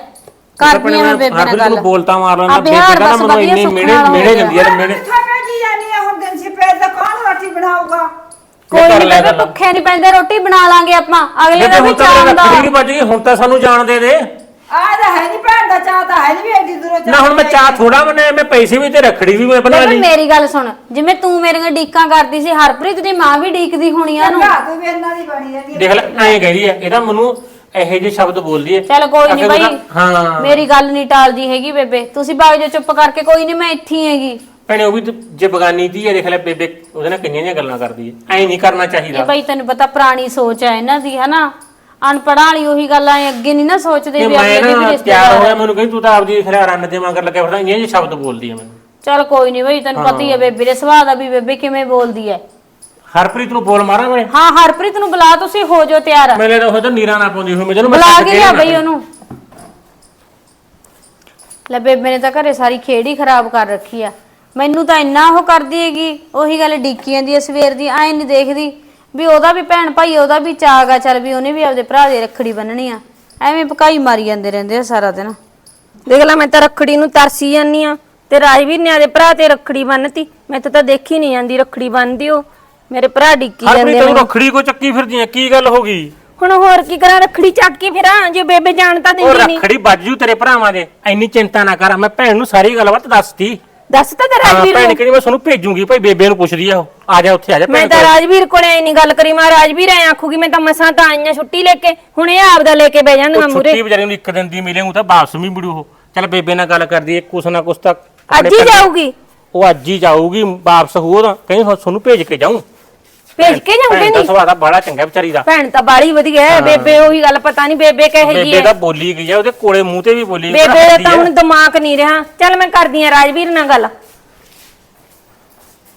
ਕਰਦੀ ਆ ਮੈਂ ਬੇਬੇ ਨਾਲ ਹਰਪ੍ਰੀਤ ਗੱਲ। ਨੂੰ ਬੋਲਤਾ ਮਾਰ ਲੈਣਾ ਆ ਬੇਬੇ ਦਾ ਮੈਨੂੰ ਇੰਨੇ ਮਿਹਣੇ ਮਿਹਣੇ। ਦਿੰਦੀ ਹੈ ਮਿਹਣੇ ਕਿੱਥਾ ਭੇਜੀ ਜਾਨੀ ਆ ਹੁਣ ਪੇਟ ਦਾ ਕੌਣ ਰੋਟੀ ਬਣਾਊਗਾ? ਕੋਈ ਕਰ ਨਹੀਂ ਬੇਬੇ ਗੱਲ। ਭੁੱਖੇ ਨਹੀਂ ਪੈਂਦੇ ਰੋਟੀ ਬਣਾ ਲਾਂਗੇ ਆਪਾਂ। ਅਗਲੇ ਦਾ ਵੀ ਚਾਹ ਹੁੰਦਾ। ਨਹੀਂ ਵੱਜ ਗਈ ਹੁਣ ਤਾਂ ਸਾਨੂੰ ਜਾਣ ਦੇ ਦੇ। ਆ ਤਾਂ ਹੈ ਨਹੀਂ ਭੈਣ ਦਾ ਚਾਹ ਤਾਂ ਹੈ ਨਹੀਂ ਵੀ ਐਡੀ ਦੂਰੋਂ ਨਾ ਹੁਣ ਮੈਂ ਚਾਹ ਥੋੜਾ ਬਣਾਇਆ ਮੈਂ ਪੈਸੇ ਵੀ ਤੇ ਰੱਖੜੀ ਵੀ ਮੈਂ ਬਣਾ ਬੇਬੇ ਲਈ। ਮੇਰੀ ਗੱਲ ਸੁਣ ਜਿਵੇਂ ਤੂੰ ਮੇਰੀਆਂ ਡੀਕਾਂ ਕਰਦੀ ਸੀ ਹਰਪ੍ਰੀਤ ਦੀ ਮਾਂ ਵੀ ਡੀਕਦੀ ਹੋਣੀ ਆ ਨੂੰ ਚੰਗਾ ਤੂੰ ਵੀ ਇਹਨਾਂ ਦੀ ਬਣੀ ਰਹਿੰਦੀ ਹੈ ਦੇਖ ਲੈ ਐਂ ਕਹਿੰਦੀ ਹੈ ਇਹਦਾ ਮੈਨੂੰ ਇਹੋ ਜਿਹੇ ਸ਼ਬਦ ਬੋਲਦੀ ਹੈ ਚੱਲ ਕੋਈ ਨਹੀਂ ਅਗਰ ਬਈ ਉਹਦਾ- ਹਾਂ। ਮੇਰੀ ਗੱਲ ਨਹੀਂ ਟਾਲਦੀ ਹੈਗੀ ਬੇਬੇ। ਤੁਸੀਂ ਬਾਗ ਜੋ ਚੁੱਪ ਕਰਕੇ ਕੋਈ ਨਹੀਂ ਮੈਂ ਇੱਥੇ ਹੀ ਹੈਗੀ। ਭੈਣੇ ਉਹ ਵੀ ਤੇ ਜੇ ਬਗਾਨੀ ਦੀ ਹੈ ਦੇਖ ਲੈ ਬੇਬੇ ਉਹਦੇ ਨਾਲ ਕਿੰਨੀਆਂ ਜਿਹੀਆਂ ਗੱਲਾਂ ਕਰਦੀ ਹੈ। ਐਂ ਨਹੀਂ ਕਰਨਾ ਇਹ ਚਾਹੀਦਾ ਬਈ ਤੈਨੂੰ ਪਤਾ ਪੁਰਾਣੀ ਸੋਚ ਹੈ ਇਹਨਾਂ ਦੀ ਹਨਾ? ਅਨਪੜ੍ਹਾਂ ਵਾਲੀ ਉਹੀ ਗੱਲਾਂ ਐ ਅੱਗੇ ਨਹੀਂ ਨਾ ਸੋਚਦੇ ਤੇ ਵੀ ਮੈਂ ਦੇ ਵੀ ਨਾ ਤਿਆਰ ਰਿਸ਼ਤੇਦਾਰ ਹੋਇਆ। ਮੈਨੂੰ ਕਹਿੰਦੀ ਤੂੰ ਤਾਂ ਆਪਦੀ ਖਿਲਾ ਰੰਨ ਦੇ ਮਗਰ ਲੱਗਿਆ ਫਿਰਦਾ ਇੰਨੇ ਜਿਹੇ ਸ਼ਬਦ ਬੋਲਦੀ ਹੈ ਮੈਨੂੰ। ਚੱਲ ਕੋਈ ਨਹੀਂ ਬਈ ਤੈਨੂੰ ਪਤਾ ਹੀ ਹੈ। ਬੇਬੇ ਦੇ ਸੁਭਾਅ ਦਾ ਵੀ ਬੇਬੇ ਕਿਵੇਂ ਬੋਲਦੀ ਹੈ। ਹਰਪ੍ਰੀਤ ਨੂੰ ਬੋਲ ਮਾਰਾਂ ਮੈਂ? ਹਾਂ ਹਰਪ੍ਰੀਤ ਨੂੰ ਬੁਲਾ ਤੁਸੀਂ ਹੋ ਜਾਓ ਤਿਆਰ। ਮੇਰੇ ਤਾਂ ਉਹ ਤਾਂ ਨੀਰਾ ਨਾ ਪਾਉਂਦੀ ਹੋਈ ਮੈਂ ਜਦੋਂ ਮੈਂ ਬੁਲਾ ਕੇ ਲਿਆ ਬਈ ਉਹਨੂੰ। ਲੈ ਬੇਬੇ ਨੇ ਤਾਂ ਘਰੇ ਸਾਰੀ ਖੇਡ ਹੀ ਖਰਾਬ ਕਰ ਰੱਖੀ ਆ। ਮੈਨੂੰ ਤਾਂ ਇੰਨਾ ਉਹ ਕਰਦੀ ਹੈਗੀ ਉਹੀ ਗੱਲ ਡਿੱਕੀ ਜਾਂਦੀ ਐ ਸਵੇਰ ਦੀ ਐ ਨਹੀਂ ਦੇਖਦੀ ਵੀ ਉਹਦਾ ਵੀ ਭੈਣ ਭਾਈ ਉਹਦਾ ਵੀ ਚਾਗ ਆ ਚੱਲ ਵੀ ਉਹਨੇ ਵੀ ਆਪਦੇ ਭਰਾ ਦੇ ਰੱਖੜੀ ਬੰਨਣੀ ਆ। ਐਵੇਂ ਪਕਾਈ ਮਾਰੀ ਜਾਂਦੇ ਰਹਿੰਦੇ ਆ ਸਾਰਾ ਦਿਨ। ਦੇਖ ਲੈ ਮੈਂ ਤਾਂ ਰੱਖੜੀ ਨੂੰ ਤਰਸੀ ਜਾਂਦੀ ਆ ਤੇ ਰਾਜਵੀਰ ਨੇ ਆਦੇ ਭਰਾ ਤੇ ਰੱਖੜੀ ਬੰਨਤੀ ਮੈਂ ਤਾਂ ਦੇਖੀ ਨਹੀਂ ਜਾਂਦੀ ਰੱਖੜੀ ਬੰਨਦੀ ਉਹ। ਮੇਰੇ ਭਰਾ ਡਿੱਕੀ ਜਾਂਦੇ ਹਰਪ੍ਰੀਤ ਤੂੰ ਨੇ ਰੱਖੜੀ ਕੋ ਚੱਕੀ ਫਿਰਦੀ ਹੈ ਕੀ ਗੱਲ ਹੋ ਗਈ? ਹੁਣ ਹੋਰ ਕੀ ਕਰਾਂ ਰੱਖੜੀ ਚੱਕ ਕੇ ਫਿਰਾਂ ਜੇ ਬੇਬੇ ਜਾਣ ਤਾਂ ਉਹ ਦਿੰਦੀ ਨਹੀਂ ਰੱਖੜੀ ਵੱਜ ਜੂ ਤੇਰੇ ਭਰਾਵਾਂ ਦੇ। ਐਨੀ ਚਿੰਤਾ ਨਾ ਕਰ ਮੈਂ ਭੈਣ ਨੂੰ ਸਾਰੀ ਗੱਲਬਾਤ ਦੱਸਤੀ। ਦੱਸ ਤਾਂ ਤੇ ਹਾਂ ਰਾਜਵੀਰ ਭੈਣ ਨੂੰ। ਕਹਿੰਦੀ ਮੈਂ ਤੁਹਾਨੂੰ ਭੇਜੂਗੀ ਭਾਈ ਬੇਬੇ ਨੂੰ ਪੁੱਛਦੀ ਆ ਉਹ। ਆ ਜਾ ਉੱਥੇ ਆ ਜਾ ਮੈਂ ਭੈਣ ਤਾਂ ਕੋਲ। ਰਾਜਵੀਰ ਕੋਲੇ ਐ ਨਹੀਂ ਗੱਲ ਕਰੀ ਮੈਂ ਰਾਜਵੀਰ ਐ ਆਖੂਗੀ ਮੈਂ ਤਾਂ ਮਸਾਂ ਤਾਂ ਆਈਆਂ ਛੁੱਟੀ ਲੈ ਕੇ ਹੁਣ ਇਹ ਆਪਦਾ ਲੈ ਕੇ ਬਹਿ ਜਾਂਦੀਆਂ ਉਹ ਮੂਰੇ ਛੁੱਟੀ ਵਿਚਾਰੀ ਨੂੰ ਇੱਕ ਦਿਨ ਦੀ ਮਿਲੇ ਉਹ ਤਾਂ ਵਾਪਸ ਵੀ ਮੁੜੂ ਉਹ। ਚੱਲ ਬੇਬੇ ਨਾਲ ਗੱਲ ਕਰਦੀ ਹੈ ਕੁਛ ਨਾ ਕੁਛ ਤਾਂ ਅੱਜ ਹੀ ਜਾਊਗੀ। ਉਹ ਅੱਜ ਹੀ ਜਾਊਗੀ ਵਾਪਸ ਹੋ ਤਾਂ ਕਹਿੰਦੀ ਤੁਹਾਨੂੰ ਭੇਜ ਕੇ ਜਾਊਂ। ਭੇਜ ਕੇ ਜਾਊਂਗੇ ਭੈਣ ਦਾ ਨਹੀਂ? ਸੁਭਾਅ ਤਾਂ ਬੜਾ ਚੰਗਾ ਵਿਚਾਰੀ ਦਾ। ਭੈਣ ਤਾਂ ਬਾੜੀ ਵਧੀਆ ਹੈ ਬੇਬੇ ਉਹੀ ਗੱਲ ਪਤਾ ਨਹੀਂ ਬੇਬੇ ਕਹੇ ਜੀ ਬੇਬੇ ਤਾਂ ਬੋਲੀ ਗਈ ਆ ਉਹਦੇ ਕੋਲੇ ਮੂੰਹ ਤੇ ਵੀ ਬੋਲੀ ਬੇਬੇ ਦਾ ਹੱਸਦੀ ਤਾਂ ਆ। ਹੁਣ ਦਿਮਾਗ ਨਹੀਂ ਰਿਹਾ। ਚੱਲ ਮੈਂ ਕਰਦੀ ਆ ਰਾਜਵੀਰ ਨਾਲ ਗੱਲ।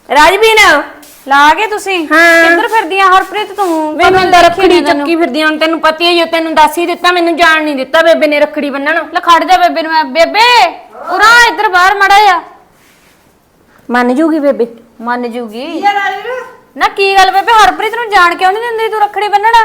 ਰਾਜਵੀਰ ਲਾ ਕੇ ਤੁਸੀਂ? ਹਾਂ। ਕਿੱਧਰ ਫਿਰਦੀਆਂ? ਹਰਪ੍ਰੀਤ ਤੂੰ ਮੈਨੂੰ ਤਾਂ ਰੱਖੜੀ ਚੱਕੀ ਫਿਰਦੀ ਹੁਣ ਤੈਨੂੰ ਪਤਾ ਹੀ ਹੈ ਜੋ ਤੈਨੂੰ ਦੱਸ ਹੀ ਦਿੱਤਾ ਮੈਨੂੰ ਜਾਣ ਨਹੀਂ ਦਿੱਤਾ ਬੇਬੇ ਨੇ ਰੱਖੜੀ ਬੰਨਣ। ਲੈ ਖੜ ਜਾ ਬੇਬੇ ਨੂੰ ਮੈਂ। ਬੇਬੇ ਉਰਾ ਇੱਧਰ ਬਾਹਰ ਮੜਾ ਆ ਮੰਨ ਜੂਗੀ ਬੇਬੇ? ਮੰਨ ਜੂਗੀ। ਨਾ ਕੀ ਗੱਲ ਬੇਬੇ ਹਰਪ੍ਰੀਤ ਨੂੰ ਜਾਣ ਕਿਉਂ ਨਹੀਂ ਦਿੰਦੀ ਤੂੰ ਰੱਖੜੀ ਬੰਨਣਾ?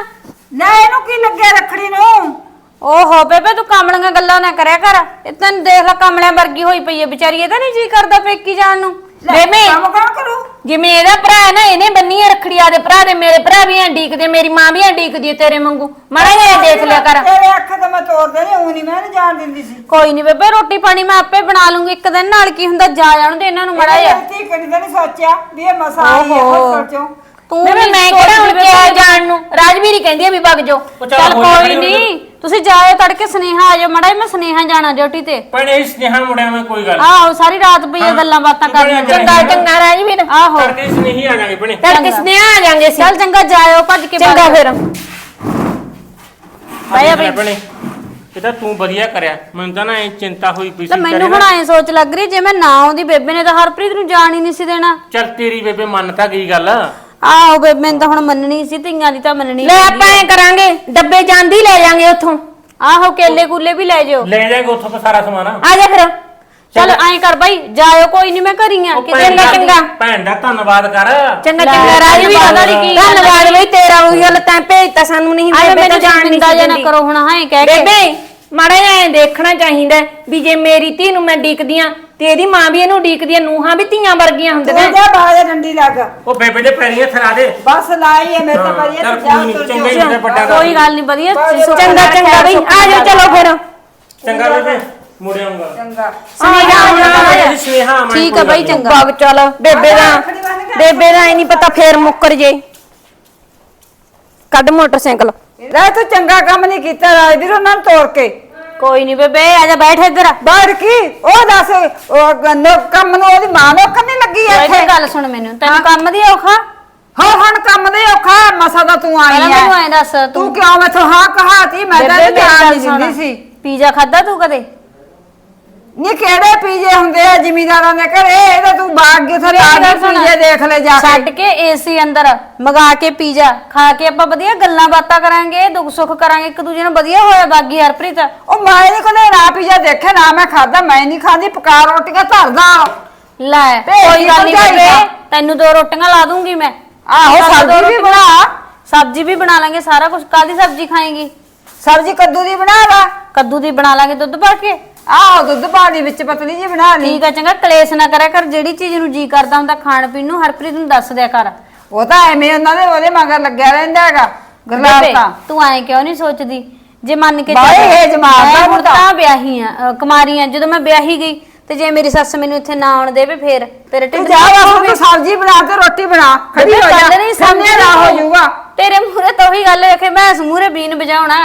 ਨਾ ਇਹਨੂੰ ਕੀ ਲੱਗਿਆ ਰੱਖੜੀ ਨੂੰ? ਓਹੋ ਬੇਬੇ ਤੂੰ ਕਾਮਲੀਆਂ ਗੱਲਾਂ ਨਾ ਕਰਿਆ ਕਰ। ਇਹ ਤੈਨੂੰ ਦੇਖ ਲੈ ਕਾਮਲਿਆਂ ਵਰਗੀ ਹੋਈ ਪਈ ਹੈ ਵਿਚਾਰੀ ਇਹਦਾ ਨਹੀਂ ਜੀ ਕਰਦਾ ਪੇਕੀ ਜਾਣ ਨੂੰ। ਬੇਬੇ ਕੰਮ ਕੌਣ ਕਰੂ? ਜਿਵੇਂ ਇਹਦਾ ਭਰਾ ਹੈ ਨਾ ਇਹਨੇ ਬੰਨੀ ਹੈ ਰੱਖੜੀ ਆਦੇ ਭਰਾ ਦੇ ਮੇਰੇ ਭਰਾ ਵੀ ਐਂ ਡੀਕਦੇ ਮੇਰੀ ਮਾਂ ਵੀ ਐਂ ਡੀਕਦੀ ਹੈ ਤੇਰੇ ਵਾਂਗੂ। ਮਾੜਾ ਜਿਹਾ ਦੇਖ ਲਿਆ ਕਰ। ਤੇਰੇ ਅੱਖ ਤੇ ਮੈਂ ਤੋੜਦੇ ਨਹੀਂ ਉਹ ਨਹੀਂ ਮੈਂ ਜਾਣ ਦਿੰਦੀ ਸੀ। ਕੋਈ ਨਹੀਂ ਬੇਬੇ ਰੋਟੀ ਪਾਣੀ ਮੈਂ ਆਪੇ ਬਣਾ ਲੂੰਗੀ ਇੱਕ ਦਿਨ ਨਾਲ ਕੀ ਹੁੰਦਾ ਜਾ ਜਾਣ ਦੇ ਇਹਨਾਂ ਨੂੰ ਮੜਾ ਜਾ ਤੀ ਕਦੀ ਤਾਂ ਨਹੀਂ ਸੋਚਿਆ ਵੀ ਇਹ ਮਸਾ ਆਈ ਹੈ ਓਹੋ। ਸੋਚੋ ਤੂੰ ਬੇਬੇ ਵੀ ਮੈਂ ਕਿਹੜਾ ਹੁਣ ਕਿਹਾ। ਜਾਣ ਨੂੰ? ਰਾਜਵੀਰ ਹੀ ਕਹਿੰਦੀ ਆ ਵੀ ਵਗ ਜਾਓ। ਉਹ ਚੱਲ ਚੱਲ ਹੋ ਕੋਈ ਹੋ। ਨਹੀਂ ਤੁਸੀਂ ਜਾਇਓ ਤੜਕੇ ਸੁਨੇਹਾ ਆ ਜਾਓ ਮੜਾ ਮੈਂ ਸੁਨੇਹਾ ਜਾਣਾ ਡਿਊਟੀ ਤੇ। ਭੈਣੇ ਇਸ ਸਨੇਹਾ ਮੁੜਿਆ ਮੈਂ ਕੋਈ ਗੱਲ ਆਹੋ ਸਾਰੀ ਰਾਤ ਪਈ ਇਹ ਗੱਲਾਂ ਬਾਤਾਂ ਤੂੰ ਬੜੀਆਂ ਕਰਨੀਆਂ। ਚੰਗਾ ਚੰਗਾ। ਰਾਜਵੀਰ ਆਹੋ। ਕਰਦੇ ਇਸ ਨਹੀਂ ਆ ਜਾਗੇ ਭੈਣੇ। ਤੜਕੇ ਸੁਨੇਹਾ ਆ ਜਾਾਂਗੇ ਅਸੀਂ। ਚੱਲ ਚੰਗਾ ਜਾਇਓ ਭੱਜ ਕੇ ਚੰਗਾ। ਫਿਰ। ਬਾਇਆ ਭੈਣੇ ਇਹ ਤਾਂ ਤੂੰ ਵਧੀਆ ਕਰਿਆ। ਮੈਨੂੰ ਤਾਂ ਨਾ ਐ ਚਿੰਤਾ ਹੋਈ ਪਈ ਤਾਂ ਸੀ ਮੈਨੂੰ ਹੁਣ ਨਾਲ। ਐ ਸੋਚ ਲੱਗ ਰਹੀ ਜੇ ਮੈਂ ਨਾ ਆਉਂਦੀ ਬੇਬੇ ਨੇ ਤਾਂ ਹਰਪ੍ਰੀਤ ਨੂੰ ਜਾਣ ਹੀ ਨਹੀਂ ਸੀ ਦੇਣਾ। ਚੱਲ ਤੇਰੀ ਬੇਬੇ ਮੰਨ ਤਾਂ ਗਈ ਗੱਲ। ਆਹੋ ਬੇਬੇ ਨੇ ਤਾਂ ਹੁਣ ਮੰਨਣੀ ਸੀ ਧੀਆਂ ਦੀ ਤਾਂ ਮੰਨਣੀ ਲੈ। ਆਪਾਂ ਐ ਕਰਾਂਗੇ ਡੱਬੇ ਜਾਂਦੀ ਲੈ ਜਾਾਂਗੇ ਉੱਥੋਂ। ਆਹੋ ਕੇਲੇ ਕੂਲੇ ਵੀ ਲੈ ਜਾਓ ਲੈ ਜਾਏਗਾ ਉੱਥੋਂ ਤੋਂ ਸਾਰਾ ਸਮਾਨ। ਆ ਜਾ ਫਿਰ। ਚੱਲ ਐਂ ਕਰ ਬਾਈ ਜਾਇਓ ਕੋਈ ਨਹੀਂ ਮੈਂ ਘਰੀ ਆ ਕਿਤੇ ਚੰਗਾ ਚੰਗਾ। ਭੈਣ ਦਾ ਧੰਨਵਾਦ ਕਰ। ਚੰਗਾ ਚੰਗਾ ਰਾਜਵੀਰ ਧੰਨਵਾਦ। ਕੀ ਗੱਲ ਧੰਨਵਾਦ। ਬਈ ਤੇਰਾ ਉਹੀ ਗੱਲ ਤੈਂ ਭੇਜਤਾ ਸਾਨੂੰ ਨਹੀਂ ਬੇਬੇ ਮੈਨੂੰ ਜਾਣ ਨਹੀਂ ਨਿੰਦਾ ਜੇ ਨਾ ਦਿੰਦੀ। ਕਰੋ ਹੁਣ ਹਾਂ ਕਹਿ ਕੇ। ਬੇਬੇ ਮਾੜਾ ਜਿਹਾ ਐਂ ਦੇਖਣਾ ਚਾਹੀਦਾ ਵੀ ਜੇ ਮੇਰੀ ਧੀ ਨੂੰ ਮੈਂ ਡੀਕਦੀਆਂ ਤੇ ਇਹਦੀ ਮਾਂ ਵੀ ਇਹਨੂੰ ਡੀਕਦੀ ਆ ਨੂੰਹਾਂ ਵੀ ਧੀਆਂ ਵਰਗੀਆਂ ਹੁੰਦੀਆਂ। ਜਾ ਬਾਹਰ ਡੰਡੀ ਲੱਗ ਉਹ ਬੇਬੇ ਦੇ ਪੈਰੀਆਂ ਥਰਾ ਦੇ। ਬਸ ਲਾਈ ਹੈ ਮੇਰੇ ਤਾਂ ਪਰੀ ਚੱਲ ਕੋਈ ਨੀ, ਚੰਗਾ ਹੀ ਹੁੰਦਾ ਵੱਡਾ ਕੋਈ ਗੱਲ ਨਹੀਂ ਵਧੀਆ। ਚੰਗਾ ਚੰਗਾ ਬਈ। ਆ ਜਾ ਚਲੋ ਫਿਰ। ਚੰਗਾ ਬੇਬੇ ਮੁੜ ਆਉਂਗਾ ਚੰਗਾ। ਸੁਨੇਹਾ ਮੈਂ ਠੀਕ ਆ ਬਾਈ। ਚੰਗਾ। ਬਗ ਚੱਲ। ਬੇਬੇ ਦਾ ਬੇਬੇ ਦਾ ਨਹੀਂ ਪਤਾ ਫੇਰ ਮੁੱਕਰ ਜੇ। ਕੱਢ ਮੋਟਰਸਾਈਕਲ। ਲੈ ਤੂੰ ਚੰਗਾ ਕੰਮ ਨਹੀਂ ਕੀਤਾ ਰਾਜਵੀਰ ਉਹਨਾਂ ਨੂੰ ਤੋੜ ਕੇ। ਕੋਈ ਨਹੀਂ ਬੇਬੇ ਆ ਜਾ ਬੈਠ ਇੱਧਰ। ਬਾਹਰ ਕੀ? ਉਹ ਦੱਸ ਉਹ ਗੰਨੋ ਕੰਮ ਨੂੰ ਉਹਦੀ ਮਾਂ ਨੂੰ ਕੰਨੀ ਲੱਗੀ ਐ ਇੱਧਰ ਇੱਥੇ ਗੱਲ ਸੁਣ ਮੈਨੂੰ। ਤੈਨੂੰ ਕੰਮ ਦੀ ਔਖਾ? ਹਾਂ ਹੁਣ ਕੰਮ ਦੇ ਔਖਾ ਮਸਾ ਦਾ ਤੂੰ ਆਈ ਪਹਿਲਾਂ ਮੈਨੂੰ ਐਂ। ਐ ਦੱਸ ਤੂੰ ਤੂੰ ਕਿਉਂ ਮੈਥੋਂ ਹਾਂ ਕਹਾਤੀ? ਮੈਂ ਤਾਂ ਬੇਬੇ ਇਹਨੂੰ ਮੇਰੀ ਜਾਣ ਗੱਲ ਨਹੀਂ ਸੁਣ। ਦਿੰਦੀ ਸੀ। ਪੀਜ਼ਾ ਖਾਦਾ ਤੂੰ ਕਦੇ? ਨੀ ਕਿਹੜੇ ਪੀਜੇ ਹੁੰਦੇ ਆ ਜ਼ਿਮੀਦਾਰਾਂ ਦੇ ਘਰੇ? ਇਹ ਤਾਂ ਤੂੰ ਬਾਗ ਕੇ ਉੱਥੇ ਮੇਰੀ ਗੱਲ ਬਾਗ ਸੁਣ। ਪੀਜੇ ਦੇਖ ਲੈ ਜਾ ਛੱਡ ਕੇ ਕੇ ਏਸੀ ਅੰਦਰ ਮਗਾ ਕੇ ਪੀਜ਼ਾ। ਖਾ ਕੇ ਆਪਾਂ ਵਧੀਆ ਗੱਲਾਂ ਬਾਤਾਂ ਕਰਾਂਗੇ ਦੁੱਖ ਸੁੱਖ ਕਰਾਂਗੇ ਇੱਕ ਦੂਜੇ ਨੂੰ ਵਧੀਆ ਹੋਇਆ ਬਾਗੀ ਹਰਪ੍ਰੀਤ। ਉਹ ਮੈਂ ਨਹੀਂ ਕੋਲੇ ਨਾ ਪੀਜਾ ਦੇਖਿਆ ਨਾ ਮੈਂ ਖਾਦਾ ਮੈਂ ਨਹੀਂ ਖਾਂਦੀ ਪਕਾ ਰੋਟੀਆਂ ਧਰਦਾ। ਲੈ ਭੇਜ ਕੋਈ ਗੱਲ ਨਹੀਂ ਭਰਜਾਈ ਬੇਬੇ। ਤੈਨੂੰ ਦੋ ਰੋਟੀਆਂ ਲਾ ਦੂੰਗੀ ਮੈਂ। ਆਹੋ, ਸਾਨੂੰ ਦੋ ਸਬਜ਼ੀ ਵੀ ਰੋਟੀਆਂ- ਬਣਾ। ਸਬਜ਼ੀ ਵੀ ਬਣਾ ਲਾਂਗੇ ਸਾਰਾ ਕੁਝ ਕਾਦੀ ਸਬਜ਼ੀ ਖਾਏਂਗੀ? ਸਬਜ਼ੀ ਕੱਦੂ ਦੀ ਬਣਾ ਲਾ। ਕੱਦੂ ਦੀ ਬਣਾ ਲਾਂਗੇ ਦੁੱਧ ਪਾ ਕੇ। ਆਹੋ ਦੁੱਧ ਪਾਣੀ ਵਿੱਚ ਪਤਲੀ ਜੀ ਬਣਾ ਲਈ। ਠੀਕ ਆ ਚੰਗਾ ਕਲੇਸ਼ ਨਾ ਕਰਿਆ ਕਰ ਜਿਹੜੀ ਚੀਜ਼ ਨੂੰ ਜੀ ਕਰਦਾ ਹੁੰਦਾ ਖਾਣ ਪੀਣ ਨੂੰ ਹਰਪ੍ਰੀਤ ਨੂੰ ਦੱਸ ਦਿਆ ਕਰ। ਉਹ ਤਾਂ ਐਵੇਂ ਉਹਨਾਂ ਦੇ ਉਹਦੇ ਮਗਰ ਲੱਗਿਆ ਰਹਿੰਦਾ ਹੈਗਾ ਬੇਬੇ, ਤਾਂ। ਤੂੰ ਐਂ ਕਿਉਂ ਨਹੀਂ ਸੋਚਦੀ? ਜੇ ਮੰਨ ਕੇ ਬਾਹਲੇ ਚੱਲ, ਹੇਜ ਮਾਰਦਾ ਮੈਂ ਹੁਣ ਤਾਂ। ਵਿਆਹੀ ਆ ਅ, ਕੁਮਾਰੀ ਆ ਜਦੋਂ ਮੈਂ ਵਿਆਹੀ ਗਈ ਤੇ ਜੇ ਮੇਰੀ ਸੱਸ ਮੈਨੂੰ ਇੱਥੇ ਨਾ ਆਉਣ ਦੇਵੇ ਫੇਰ ਤੇਰੇ ਤੂੰ ਢਿੱਡ ਜਾ ਬਸ ਤੂੰ ਸਬਜ਼ੀ ਬਣਾ ਤੇ ਰੋਟੀ ਬਣਾ ਖੜੀ ਹੋ ਜਾ ਗੱਲ ਨਹੀਂ ਸਾਹਮਣੇ ਨਾ ਹੋ ਜਾਊਗਾ। ਤੇਰੇ ਮੂਹਰੇ ਤਾਂ ਉਹੀ ਗੱਲ ਹੈ ਕਿ ਮੈਂ ਮੂਹਰੇ ਬੀਨ ਵਜਾਉਣਾ।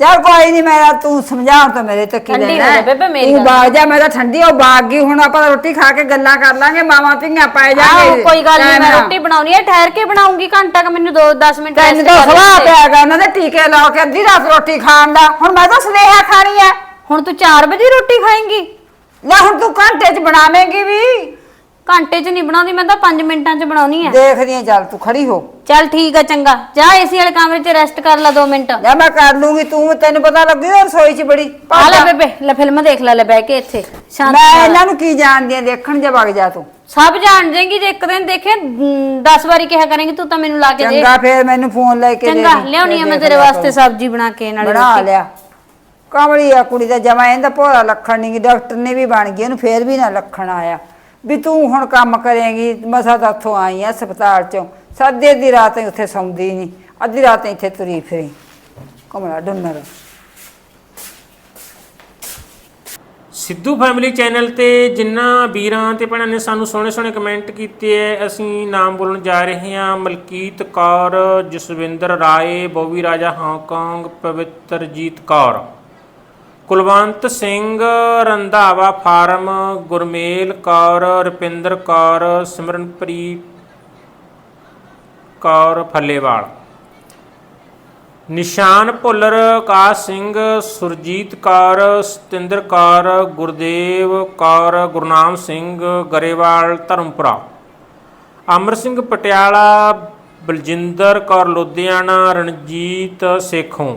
ਚੱਲ ਕੋਈ ਨਹੀਂ ਮੈਂ ਤੂੰ ਸਮਝਾਉਂ ਤਾਂ ਮੇਰੇ ਤੇ ਕੀ ਠੰਡੀ ਲੈਣਾ ਹੋ ਜਾ ਹੈ। ਬੇਬੇ, ਮੇਰੀ ਤੂੰ ਗੱਲ ਬਾਗ ਜਾ ਮੈਂ ਤਾਂ ਠੰਡੀ ਹੋ ਬਾਗ ਗਈ ਹੁਣ ਆਪਾਂ ਰੋਟੀ ਖਾ ਕੇ ਗੱਲਾਂ ਕਰ ਲਾਂਗੇ ਮਾਵਾਂ ਧੀਆਂ ਪਾਏ ਆਹੋ ਜਾਣਗੇ ਕੋਈ ਗੱਲ ਨਹੀਂ ਟਾਈਮ ਮੈਂ ਨਾਲ। ਰੋਟੀ ਬਣਾਉਣੀ ਹੈ ਠਹਿਰ ਕੇ ਬਣਾਉਂਗੀ ਘੰਟਾ ਕ ਮੈਨੂੰ 2-10 ਮਿੰਟ ਤੈਨੂੰ rest ਤਾਂ ਕਰਨ ਸਵਾਹ ਦੇ। ਪਿਆ ਗਾ ਉਹਨਾਂ ਦੇ ਟੀਕੇ ਲਾ ਕੇ ਅੱਧੀ ਰਾਤ ਰੋਟੀ ਖਾਣ ਦਾ ਹੁਣ ਮੈਂ ਤਾਂ ਸਨੇਹਾ ਖਾਣੀ ਹੈ ਹੁਣ ਤੂੰ 4 ਵਜੇ ਰੋਟੀ ਖਾਏਂਗੀ ਲੈ ਹੁਣ ਤੂੰ ਘੰਟੇ 'ਚ ਬਣਾਵੇਂਗੀ ਵੀ ਘੰਟੇ 'ਚ ਨਹੀਂ ਬਣਾਉਂਦੀ ਮੈਂ ਤਾਂ 5 ਮਿੰਟਾਂ 'ਚ ਬਣਾਉਣੀ ਹੈ ਦੇਖਦੀ ਆ ਚੱਲ ਤੂੰ ਖੜੀ ਹੋ। ਚੱਲ ਠੀਕ ਆ ਚੰਗਾ। ਜਾ ਏਸੀ ਵਾਲੇ ਕਮਰੇ 'ਚ ਰੈਸਟ ਕਰ ਲੈ 2 ਮਿੰਟ। ਜਾਂ ਮੈਂ ਕਰ ਲੂੰਗੀ ਤੂੰ ਤੈਨੂੰ ਪਤਾ ਲੱਗੂ ਰਸੋਈ 'ਚ ਬੜੀ। ਆ ਲੈ ਬੇਬੇ ਲੈ ਫਿਲਮ ਦੇਖ ਲੈ ਲੈ ਬਹਿ ਕੇ ਇੱਥੇ। ਸ਼ਾਂਤੀ ਮੈਂ ਨਾਲ। ਇਹਨਾਂ ਨੂੰ ਕੀ ਜਾਣਦੀ ਆ ਦੇਖਣ ਜੇ ਵਗ ਜਾ ਤੂੰ। ਸਭ ਜਾਣ ਜਾਏਗੀ ਜੇ ਇੱਕ ਦਿਨ ਦੇਖੇ 10 ਵਾਰੀ ਕਿਹਾ ਕਰੇਂਗੀ ਤੂੰ ਤਾਂ ਮੈਨੂੰ ਲਾ ਕੇ ਦੇ ਚੰਗਾ ਫੇਰ ਮੈਨੂੰ ਫੋਨ ਲੈ ਕੇ ਦੇ ਚੰਗਾ ਦੀ, ਲਿਆਉਣੀ ਆ ਮੈਂ ਦੇਖ ਤੇਰੇ ਲਿਆ ਵਾਸਤੇ ਕਰੂੰ। ਸਬਜ਼ੀ ਬਣਾ ਕੇ ਨਾਲੇ ਬਣਾ ਰੋਟੀ। ਲਿਆ। ਕਮਲੀ ਆ ਕੁੜੀ ਦਾ ਜਮਾ ਇਹਦਾ ਭੋਰਾ ਲੱਖਣ ਨਹੀਂ ਡਾਕਟਰ ਨੇ ਵੀ ਬਣ ਗਈ ਇਹਨੂੰ ਫੇਰ ਵੀ ਨਾ ਲੱਖਣ ਆਇਆ। ਵੀ ਤੂੰ ਹੁਣ ਕੰਮ ਕਰੇਂਗੀ ਮਸਾ ਤਾਂ ਉੱਥੋਂ ਆਈ ਆ ਹਸਪਤਾਲ ਚੋਂ। ਸਾਦੇ ਦੀ ਰਾਤ ਹੀ ਉੱਥੇ ਸੌਂਦੀ ਨਹੀਂ ਅੱਧੀ ਰਾਤ ਇੱਥੇ ਤੁਰੀ ਫਿਰੀ। ਕਮਲਾ ਡੁੰਨਰ ਸਿੱਧੂ ਫੈਮਿਲੀ ਚੈਨਲ ਤੇ ਜਿਨ੍ਹਾਂ ਵੀਰਾਂ ਤੇ ਭੈਣਾਂ ਨੇ ਸਾਨੂੰ ਸੋਹਣੇ ਸੋਹਣੇ ਕਮੈਂਟ ਕੀਤੇ ਐ, ਅਸੀਂ ਨਾਮ ਬੋਲਣ ਜਾ ਰਹੇ ਹਾਂ Malkit Kaur, Jaswinder Rai, Bovi Raja Hong Kong Pavittarjit Kaur. Kulwant Singh Randhawa farm, Gurmel Kaur, Rupinder Kaur, Simranpreet Kaur Fallewal. Nishan Bhullar, Akash Singh, Surjit Kaur, Satinder Kaur, Gurdev Kaur, Gurnam Singh, Grewal, Dharampura. Amar Singh Patiala, Baljinder Kaur Ludhiana, Ranjit Sekhon.